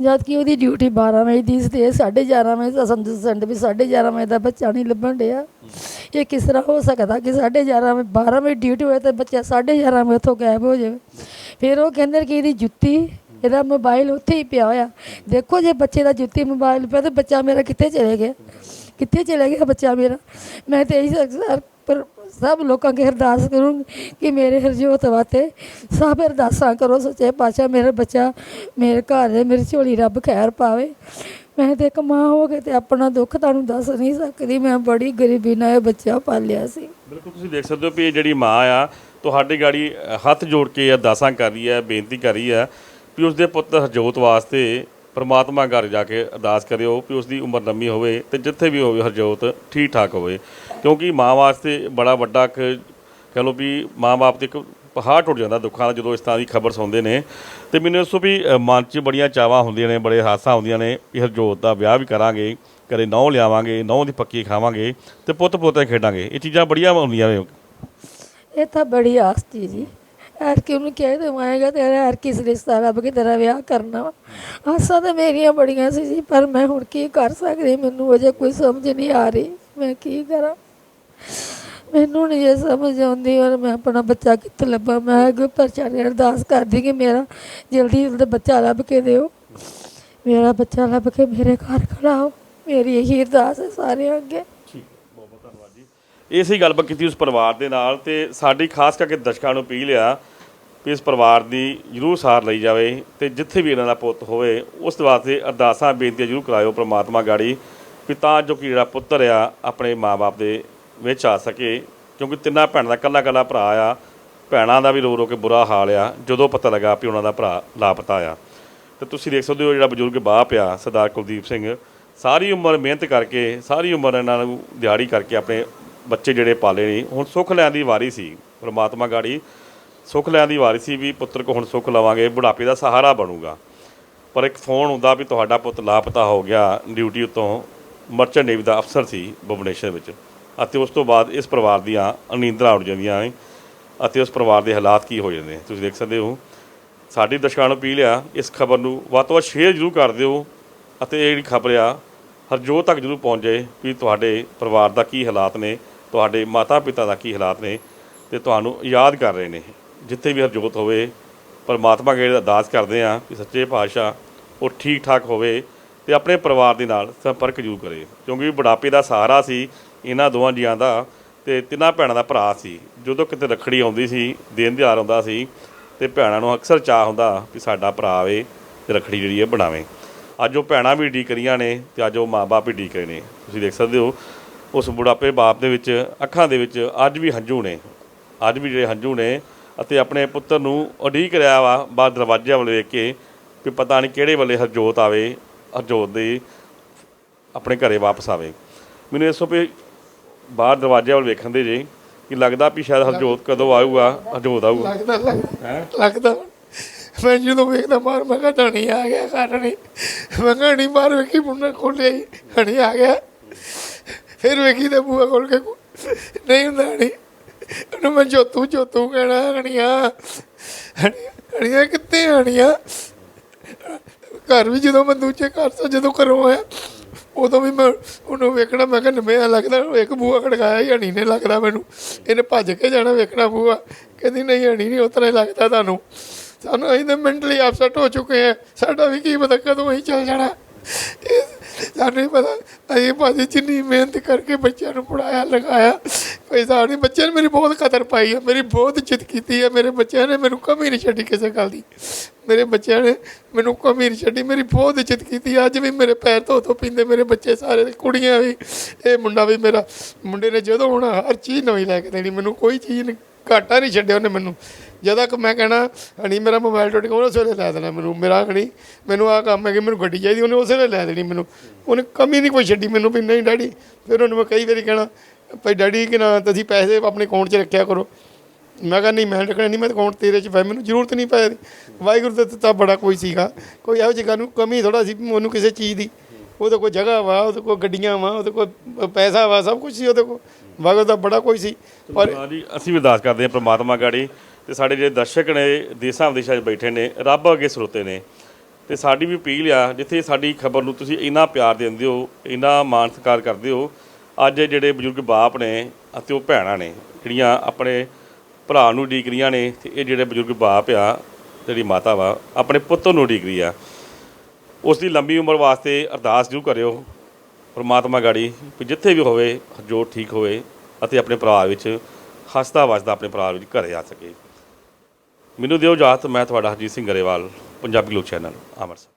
ਜਦ ਕਿ ਉਹਦੀ ਡਿਊਟੀ 12 ਵਜੇ ਦੀ ਸੀ ਤੇ 11:30 ਵਜੇ ਦਾ ਸਮਝ ਸੰਡ ਵੀ 11:30 ਵਜੇ ਦਾ ਬੱਚਾ ਨਹੀਂ ਲੱਭਣ ਡਿਆ। ਇਹ ਕਿਸ ਤਰ੍ਹਾਂ ਹੋ ਸਕਦਾ ਕਿ 11:30 ਵਜੇ 12 ਵਜੇ ਡਿਊਟੀ ਹੋਏ ਤੇ ਬੱਚਾ 11:30 ਵਜੇ ਉੱਥੋਂ ਗਾਇਬ ਹੋ ਜਾਵੇ? ਫਿਰ ਉਹ ਕਹਿੰਦੇ ਕਿ ਇਹਦੀ ਜੁੱਤੀ ਇਹਦਾ ਮੋਬਾਈਲ ਉੱਥੇ ਹੀ ਪਿਆ ਹੋਇਆ। ਦੇਖੋ ਜੇ ਬੱਚੇ ਦਾ ਜੁੱਤੀ ਮੋਬਾਈਲ ਪਿਆ ਤੇ ਬੱਚਾ ਮੇਰਾ ਕਿੱਥੇ ਚਲੇ ਗਿਆ? ਕਿੱਥੇ ਚਲੇ ਗਿਆ ਬੱਚਾ ਮੇਰਾ? ਮੈਂ ਤੇ ਇਹੀ ਸਰ ਪਰ ਸਭ ਲੋਕਾਂ ਕੇ ਅਰਦਾਸ ਕਰੂੰਗੀ ਕਿ ਮੇਰੇ ਹਰਜੋਤ ਵਾਤੇ ਸਭ ਅਰਦਾਸਾਂ ਕਰੋ, ਸੱਚੇ ਪਾਤਸ਼ਾਹ, ਮੇਰਾ ਬੱਚਾ ਮੇਰੇ ਘਰ ਦੇ, ਮੇਰੀ ਝੋਲੀ ਰੱਬ ਖੈਰ ਪਾਵੇ। ਮੈਂ ਤੇ ਇੱਕ ਮਾਂ ਹੋ ਕੇ ਤੇ ਆਪਣਾ ਦੁੱਖ ਤੁਹਾਨੂੰ ਦੱਸ ਨਹੀਂ ਸਕਦੀ, ਮੈਂ ਬੜੀ ਗਰੀਬੀ ਨਾਲ ਇਹ ਬੱਚਾ ਪਾਲਿਆ ਸੀ। ਬਿਲਕੁਲ, ਤੁਸੀਂ ਦੇਖ ਸਕਦੇ ਹੋ ਵੀ ਇਹ ਜਿਹੜੀ ਮਾਂ ਆ, ਤੁਹਾਡੀ ਗਾੜੀ ਹੱਥ ਜੋੜ ਕੇ ਅਰਦਾਸਾਂ ਕਰ ਰਹੀ ਹੈ, ਬੇਨਤੀ ਕਰ ਰਹੀ ਹੈ ਵੀ ਉਸਦੇ ਪੁੱਤ ਹਰਜੋਤ ਵਾਸਤੇ ਪਰਮਾਤਮਾ ਘਰ ਜਾ ਕੇ ਅਰਦਾਸ ਕਰਿਓ ਵੀ ਉਸਦੀ ਉਮਰ ਲੰਮੀ ਹੋਵੇ ਤੇ ਜਿੱਥੇ ਵੀ ਹੋਵੇ ਹਰਜੋਤ ਠੀਕ ਠਾਕ ਹੋਵੇ। ਕਿਉਂਕਿ ਮਾਂ ਵਾਸਤੇ ਬੜਾ ਵੱਡਾ ਇੱਕ ਕਹ ਲਓ ਵੀ ਮਾਂ-ਬਾਪ ਤੇ ਇੱਕ ਪਹਾੜ ਟੁੱਟ ਜਾਂਦਾ ਦੁੱਖਾਂ ਦਾ ਜਦੋਂ ਇਸ ਤਰ੍ਹਾਂ ਦੀ ਖਬਰ ਸੁਣਦੇ ਨੇ। ਤੇ ਮੈਨੂੰ ਇਸ ਤੋਂ ਵੀ ਮਨ 'ਚ ਬੜੀਆਂ ਚਾਵਾਂ ਹੁੰਦੀਆਂ ਨੇ, ਬੜੇ ਹਾਸਾਂ ਹੁੰਦੀਆਂ ਨੇ ਵੀ ਹਰਜੋਤ ਦਾ ਵਿਆਹ ਵੀ ਕਰਾਂਗੇ ਕਦੇ ਨਹੁੰ ਲਿਆਵਾਂਗੇ, ਨਹੁੰ ਦੀ ਪੱਕੀ ਖਾਵਾਂਗੇ ਤੇ ਪੁੱਤ ਪੋਤੇ ਖੇਡਾਂਗੇ। ਇਹ ਚੀਜ਼ਾਂ ਬੜੀਆਂ ਹੁੰਦੀਆਂ ਨੇ। ਇਹ ਤਾਂ ਬੜੀ ਆਸ ਸੀ ਜੀ। ਐਰ ਕਿ ਉਹਨੂੰ ਕਹਿ ਦਵਾਏਗਾ ਤੇਰਾ ਐਰ ਕਿਸ ਰਿਸ਼ਤਾ ਲੱਭ ਕੇ ਤੇਰਾ ਵਿਆਹ ਕਰਨਾ ਵਾ। ਆਸਾਂ ਤਾਂ ਮੇਰੀਆਂ ਬੜੀਆਂ ਸੀ ਜੀ, ਪਰ ਮੈਂ ਹੁਣ ਕੀ ਕਰ ਸਕਦੀ? ਮੈਨੂੰ ਅਜੇ ਕੋਈ ਸਮਝ ਨਹੀਂ ਆ ਰਹੀ। ਮੈਂ ਕੀ ਕਰਾਂ? ਮੈਨੂੰ ਨਹੀਂ ਇਹ ਸਮਝ ਆਉਂਦੀ ਔਰ ਮੈਂ ਆਪਣਾ ਬੱਚਾ ਕਿੱਥੇ ਲੱਭਾਂ? ਮੈਂ ਅੱਗੇ ਪਰਚਾਰੇ ਅਰਦਾਸ ਕਰਦੀ ਕਿ ਮੇਰਾ ਜਲਦੀ ਜਲਦੀ ਬੱਚਾ ਲੱਭ ਕੇ ਦਿਓ। ਮੇਰਾ ਬੱਚਾ ਲੱਭ ਕੇ ਮੇਰੇ ਘਰ ਖੜਾਓ ਮੇਰੀ ਇਹੀ ਅਰਦਾਸ ਹੈ ਸਾਰਿਆਂ ਅੱਗੇ। ਠੀਕ, ਬਹੁਤ ਗੱਲਬਾਤ ਕੀਤੀ ਉਸ ਪਰਿਵਾਰ ਦੇ ਨਾਲ ਤੇ ਸਾਡੀ ਖਾਸ ਕਰਕੇ ਦਰਸ਼ਕਾਂ ਨੂੰ ਅਪੀਲ ਆ ਵੀ ਇਸ ਪਰਿਵਾਰ ਦੀ ਜਰੂਰ ਸਾਰ ਲਈ ਜਾਵੇ ਤੇ ਜਿੱਥੇ ਵੀ ਇਹਨਾਂ ਦਾ ਪੁੱਤ ਹੋਵੇ, ਉਸ ਵਾਸਤੇ ਅਰਦਾਸਾਂ ਬੇਨਤੀਆਂ ਜਰੂਰ ਕਰਾਇਓ ਪ੍ਰਮਾਤਮਾ ਗਾੜੀ ਵੀ ਤਾਂ ਜੋ ਕਿ ਜਿਹੜਾ ਪੁੱਤਰ ਆ, ਆਪਣੇ ਮਾਪੇ ਦੇ ਵਿੱਚ ਆ ਸਕੇ, ਕਿਉਂਕਿ ਤਿੰਨਾਂ ਭੈਣਾਂ ਦਾ ਕੱਲਾ ਕੱਲਾ ਭਰਾ ਆ। ਭੈਣਾਂ ਦਾ ਵੀ ਰੋ ਰੋ ਕੇ ਬੁਰਾ ਹਾਲ ਆ, ਜਦੋਂ ਪਤਾ ਲੱਗਾ ਵੀ ਉਹਨਾਂ ਦਾ ਭਰਾ ਲਾਪਤਾ ਆ। ਤੇ ਤੁਸੀਂ ਦੇਖ ਸਕਦੇ ਹੋ ਜਿਹੜਾ ਬਜ਼ੁਰਗ ਬਾਪ ਪਿਆ ਸਰਦਾਰ ਕੁਲਦੀਪ ਸਿੰਘ, ਸਾਰੀ ਉਮਰ ਮਿਹਨਤ ਕਰਕੇ, ਸਾਰੀ ਉਮਰ ਇਹਨਾਂ ਨੂੰ ਦਿਹਾੜੀ ਕਰਕੇ ਆਪਣੇ ਬੱਚੇ ਜਿਹੜੇ ਪਾਲੇ ਨੇ, ਹੁਣ ਸੁੱਖ ਲੈਣ ਦੀ ਵਾਰੀ ਸੀ। ਪਰਮਾਤਮਾ ਗਾੜੀ ਸੁੱਖ ਲੈਣ ਦੀ ਵਾਰੀ ਸੀ ਵੀ ਪੁੱਤਰ ਕੋ ਹੁਣ ਸੁੱਖ ਲਵਾਂਗੇ, ਬੁਢਾਪੇ ਦਾ ਸਹਾਰਾ ਬਣੂਗਾ। ਪਰ ਇੱਕ ਫੋਨ ਹੁੰਦਾ ਵੀ ਤੁਹਾਡਾ ਪੁੱਤ ਲਾਪਤਾ ਹੋ ਗਿਆ, ਡਿਊਟੀ ਉਤੋਂ ਮਰਚੈਂਟ ਨੇਵੀ ਦਾ ਅਫਸਰ ਸੀ ਭੁਵਨੇਸ਼ਰ ਵਿੱਚ। ਅਤੇ ਉਸ ਤੋਂ ਬਾਅਦ ਇਸ ਪਰਿਵਾਰ ਦੀਆਂ ਅਨੀਂਦਰਾਂ ਉੱਡ ਜਾਂਦੀਆਂ ਨੇ ਅਤੇ ਉਸ ਪਰਿਵਾਰ ਦੇ ਹਾਲਾਤ ਕੀ ਹੋ ਜਾਂਦੇ ਨੇ ਤੁਸੀਂ ਦੇਖ ਸਕਦੇ ਹੋ, ਸਾਡੀ ਦਰਸ਼ਕਾਂ ਨੂੰ ਅਪੀਲ ਆ, ਇਸ ਖਬਰ ਨੂੰ ਵੱਧ ਤੋਂ ਵੱਧ ਸ਼ੇਅਰ ਜ਼ਰੂਰ ਕਰ ਦਿਓ ਅਤੇ ਇਹ ਜਿਹੜੀ ਖਬਰ ਆ ਹਰਜੋਤ ਤੱਕ ਜ਼ਰੂਰ ਪਹੁੰਚ ਜਾਏ ਵੀ ਤੁਹਾਡੇ ਪਰਿਵਾਰ ਦਾ ਕੀ ਹਾਲਾਤ ਨੇ, ਤੁਹਾਡੇ ਮਾਤਾ ਪਿਤਾ ਦਾ ਕੀ ਹਾਲਾਤ ਨੇ ਤੇ ਤੁਹਾਨੂੰ ਯਾਦ ਕਰ ਰਹੇ ਨੇ। ਜਿੱਥੇ ਵੀ ਹਰਜੋਤ ਹੋਵੇ, ਪਰਮਾਤਮਾ ਅੱਗੇ ਅਰਦਾਸ ਕਰਦੇ ਆ ਕਿ ਸੱਚੇ ਪਾਤਸ਼ਾਹ ਉਹ ਠੀਕ ਠਾਕ ਹੋਵੇ ਤੇ ਆਪਣੇ ਪਰਿਵਾਰ ਦੇ ਨਾਲ ਸੰਪਰਕ ਜ਼ਰੂਰ ਕਰੇ। ਕਿਉਂਕਿ ਬੁਢਾਪੇ ਦਾ ਸਹਾਰਾ ਸੀ ਇਹਨਾਂ ਦੋਵਾਂ ਜੀਆਂ ਦਾ ਤੇ ਤਿੰਨਾਂ ਭੈਣਾਂ ਦਾ ਭਰਾ ਸੀ। ਜਦੋਂ ਕਿਤੇ ਰੱਖੜੀ ਆਉਂਦੀ ਸੀ ਦਿਨ ਦਿਹਾੜ ਆਉਂਦਾ ਸੀ ਤੇ ਭੈਣਾਂ ਨੂੰ ਅਕਸਰ ਚਾਹ ਹੁੰਦਾ ਕਿ ਸਾਡਾ ਭਰਾ ਆਵੇ ਤੇ ਰੱਖੜੀ ਜਿਹੜੀ ਹੈ ਬਣਾਵੇ। ਅੱਜ ਉਹ ਭੈਣਾਂ ਵੀ ਢੀਕ ਰਹੀਆਂ ਨੇ ਤੇ ਅੱਜ ਉਹ ਮਾਪੇ ਵੀ ਢੀਕ ਰਹੇ ਨੇ। ਤੁਸੀਂ ਦੇਖ ਸਕਦੇ ਹੋ, ਉਸ ਬੁਢਾਪੇ ਬਾਪ ਦੇ ਵਿੱਚ, ਅੱਖਾਂ ਦੇ ਵਿੱਚ ਅੱਜ ਵੀ ਹੰਝੂ ਨੇ। ਅੱਜ ਵੀ ਜਿਹੜੇ ਹੰਝੂ ਨੇ ਅਤੇ ਆਪਣੇ ਪੁੱਤਰ ਨੂੰ ਉਡੀਕ ਰਿਹਾ ਵਾ ਬਾਹਰ ਦਰਵਾਜ਼ੇ ਵੱਲ ਵੇਖ ਕੇ ਵੀ ਪਤਾ ਨਹੀਂ ਕਿਹੜੇ ਵੇਲੇ ਹਰਜੋਤ ਆਵੇ, ਹਰਜੋਤ ਦੇ ਆਪਣੇ ਘਰੇ ਵਾਪਸ ਆਵੇ। ਮੈਨੂੰ ਇਸ ਤੋਂ ਵੀ ਬਾਹਰ ਦਰਵਾਜ਼ੇ ਵੱਲ ਵੇਖਣ ਦੇ ਜੇ ਕਿ ਲੱਗਦਾ ਵੀ ਸ਼ਾਇਦ ਹਰਜੋਤ ਕਦੋਂ ਆਊਗਾ ਹਰਜੋਤ ਆਊਗਾ। ਲੱਗਦਾ ਲੱਗਦਾ ਲੱਗਦਾ। ਮੈਂ ਜਦੋਂ ਵੇਖਦਾ ਬਾਹਰ ਮੈਂ ਕਿਹਾ ਧਣੀ ਆ ਗਿਆ ਘਰ ਨਹੀਂ। ਮੈਂ ਕਿਹਾ ਨਹੀਂ ਬਾਹਰ ਵੇਖੀ ਮੁੰਡਾ ਖੋਲਿਆ ਹੀ ਧਣੀ ਆ ਗਿਆ। ਫਿਰ ਵੇਖੀ ਤੇ ਬੂਹਾ ਖੋਲ ਕੇ ਕੋ- ਨਹੀਂ ਹੁੰਦਾ ਨਹੀਂ ਉਹਨੂੰ ਮੈਂ ਜੋਤੂ ਜੋਤੂ ਕਹਿਣਾ ਹਣੀਆਂ ਹਣੀਆਂ ਕਿੱਥੇ ਹਣੀਆਂ ਘਰ ਵੀ ਜਦੋਂ ਮੈਂ ਦੂਜੇ ਘਰ ਤੋਂ ਜਦੋਂ ਘਰੋਂ ਆਇਆ ਉਦੋਂ ਵੀ ਮੈਂ ਉਹਨੂੰ ਵੇਖਣਾ, ਮੈਂ ਕਿਹਾ ਨਵੇਂ ਲੱਗਦਾ, ਇੱਕ ਬੂਆ ਖੜਕਾਇਆ ਹੀ ਹਣੀ ਨੇ ਲੱਗਦਾ ਮੈਨੂੰ। ਇਹਨੇ ਭੱਜ ਕੇ ਜਾਣਾ ਵੇਖਣਾ ਬੂਆ ਕਹਿੰਦੀ, ਨਹੀਂ ਹਣੀ ਨਹੀਂ ਉਤਰਾ ਹੀ ਲੱਗਦਾ ਤੁਹਾਨੂੰ। ਸਾਨੂੰ ਅਸੀਂ ਤਾਂ ਮੈਂਟਲੀ ਅਪਸੈਟ ਹੋ ਚੁੱਕੇ ਆ ਸਾਡਾ ਵੀ ਕੀ ਪਤਾ ਕਦੋਂ ਅਸੀਂ ਚੱਲ ਜਾਣਾ। ਸਾਨੂੰ ਨਹੀਂ ਪਤਾ। ਅਸੀਂ ਭਾਜੀ ਜਿੰਨੀ ਮਿਹਨਤ ਕਰਕੇ ਬੱਚਿਆਂ ਨੂੰ ਪੜਾਇਆ ਲਗਾਇਆ ਕੋਈ ਹਿਸਾਬ ਬੱਚਿਆਂ ਨੇ ਮੇਰੀ ਬਹੁਤ ਕਦਰ ਪਾਈ ਹੈ ਮੇਰੀ ਬਹੁਤ ਇੱਜ਼ਤ ਕੀਤੀ ਹੈ ਮੇਰੇ ਬੱਚਿਆਂ ਨੇ ਮੈਨੂੰ ਕਮੀ ਨਹੀਂ ਛੱਡੀ ਕਿਸੇ ਗੱਲ ਦੀ। ਮੇਰੇ ਬੱਚਿਆਂ ਨੇ ਮੈਨੂੰ ਕਮੀ ਨਹੀਂ ਛੱਡੀ, ਮੇਰੀ ਬਹੁਤ ਇੱਜ਼ਤ ਕੀਤੀ। ਅੱਜ ਵੀ ਮੇਰੇ ਪੈਰ ਧੋ ਧੋ ਪੀਂਦੇ ਮੇਰੇ ਬੱਚੇ ਸਾਰੇ, ਕੁੜੀਆਂ ਵੀ, ਇਹ ਮੁੰਡਾ ਵੀ ਮੇਰਾ, ਮੁੰਡੇ ਨੇ ਜਦੋਂ ਹੁਣ ਹਰ ਚੀਜ਼ ਨਵੀਂ ਲੈ ਕੇ ਦੇਣੀ। ਮੈਨੂੰ ਕੋਈ ਚੀਜ਼ ਨਹੀਂ ਘਾਟਾ ਨਹੀਂ ਛੱਡਿਆ ਉਹਨੇ ਮੈਨੂੰ। ਜਦੋਂ ਤੱਕ ਮੈਂ ਕਹਿਣਾ, ਹਣੀ, ਮੇਰਾ ਮੋਬਾਈਲ ਟੁੱਟ ਗਿਆ, ਉਹਨੇ ਉਸੇ ਵੇਲੇ ਲੈ ਦੇਣਾ ਮੈਨੂੰ। ਮੇਰਾ ਹਣੀ, ਮੈਨੂੰ ਆਹ ਕੰਮ ਹੈ ਕਿ ਮੈਨੂੰ ਗੱਡੀ ਚਾਹੀਦੀ, ਉਹਨੇ ਉਸੇ ਵੇਲੇ ਲੈ ਦੇਣੀ ਮੈਨੂੰ। ਉਹਨੇ ਕਮੀ ਨਹੀਂ ਕੋਈ ਛੱਡੀ ਮੈਨੂੰ ਵੀ, ਨਹੀਂ ਡੈਡੀ। ਫਿਰ ਉਹਨੂੰ ਮੈਂ ਕਈ ਵਾਰੀ ਕਹਿਣਾ, ਭਾਈ ਡੈਡੀ ਕਿ ਨਾ, ਤੁਸੀਂ ਪੈਸੇ ਆਪਣੇ ਅਕਾਊਂਟ 'ਚ ਰੱਖਿਆ ਕਰੋ। ਮੈਂ ਕਿਹਾ, ਨਹੀਂ, ਮੈਂ ਰੱਖਣਾ ਨਹੀਂ, ਮੈਂ ਅਕਾਊਂਟ ਤੇਰੇ 'ਚ ਪੈ ਮੈਨੂੰ ਜ਼ਰੂਰਤ ਨਹੀਂ ਪੈ ਵਾਹਿਗੁਰੂ ਦਾ ਦਿੱਤਾ ਬੜਾ ਕੋਈ ਸੀਗਾ। ਕੋਈ ਇਹੋ ਜਿਹੀ ਗੱਲ ਨੂੰ ਕਮੀ ਥੋੜਾ ਸੀ, ਉਹਨੂੰ ਕਿਸੇ ਚੀਜ਼ ਦੀ। ਉਹਦੇ ਕੋਲ ਜਗ੍ਹਾ ਵਾ ਉਹਦੇ ਕੋਲ ਗੱਡੀਆਂ ਵਾ ਉਹਦੇ ਕੋਲ ਪੈਸਾ ਵਾ ਸਭ ਕੁਝ ਸੀ ਉਹਦੇ ਕੋਲ। ਵਾਹਿਗੁਰੂ ਦਾ ਬੜਾ ਕੋਈ ਸੀ। ਪਰ ਜੀ ਅਸੀਂ ਵੀ ਅਰਦਾਸ ਕਰਦੇ ਹਾਂ ਪ੍ਰਮਾਤਮਾ ਗਾੜੀ ਤੇ ਸਾਡੇ ਜਿਹੜੇ ਦਰਸ਼ਕ ਨੇ ਦੇਸਾਂ ਵਿਦੇਸ਼ਾਂ 'ਚ ਬੈਠੇ ਨੇ ਰੱਬ ਅੱਗੇ ਸਰੋਤੇ ਨੇ। ਤੇ ਸਾਡੀ ਵੀ ਅਪੀਲ ਆ ਜਿੱਥੇ ਸਾਡੀ ਖਬਰ ਨੂੰ ਤੁਸੀਂ ਇੰਨਾ ਪਿਆਰ ਦਿੰਦੇ ਹੋ ਇੰਨਾ ਮਾਣ ਸਤਿਕਾਰ ਕਰਦੇ ਹੋ ਅੱਜ ਜਿਹੜੇ ਬਜ਼ੁਰਗ ਬਾਪ ਨੇ ਅਤੇ ਉਹ ਭੈਣਾਂ ਨੇ ਜਿਹੜੀਆਂ ਆਪਣੇ ਭਰਾ ਨੂੰ ਉਡੀਕ ਰਹੀਆਂ ਨੇ ਤੇ ਇਹ ਜਿਹੜੇ ਬਜ਼ੁਰਗ ਬਾਪ ਆ ਜਿਹੜੀ ਮਾਤਾ ਵਾ ਆਪਣੇ ਪੁੱਤ ਨੂੰ ਰਹੀ ਆ ਉਸ ਦੀ ਲੰਬੀ ਉਮਰ ਵਾਸਤੇ ਅਰਦਾਸ ਜ਼ਰੂਰ ਕਰਿਓ, ਪਰਮਾਤਮਾ ਗਾੜੀ, ਵੀ ਜਿੱਥੇ ਵੀ ਹੋਵੇ, ਜੋ ਠੀਕ ਹੋਵੇ, ਅਤੇ ਆਪਣੇ ਪਰਿਵਾਰ ਵਿੱਚ ਹੱਸਦਾ ਵਸਦਾ ਆਪਣੇ ਪਰਿਵਾਰ ਵਿੱਚ ਘਰੇ ਆ ਸਕੇ। ਮੈਨੂੰ ਦਿਓ ਇਜਾਜ਼ਤ, ਮੈਂ ਤੁਹਾਡਾ ਹਰਜੀਤ ਸਿੰਘ ਗਰੇਵਾਲ, ਪੰਜਾਬੀ ਲੋਕ ਚੈਨਲ, ਅੰਮ੍ਰਿਤਸਰ।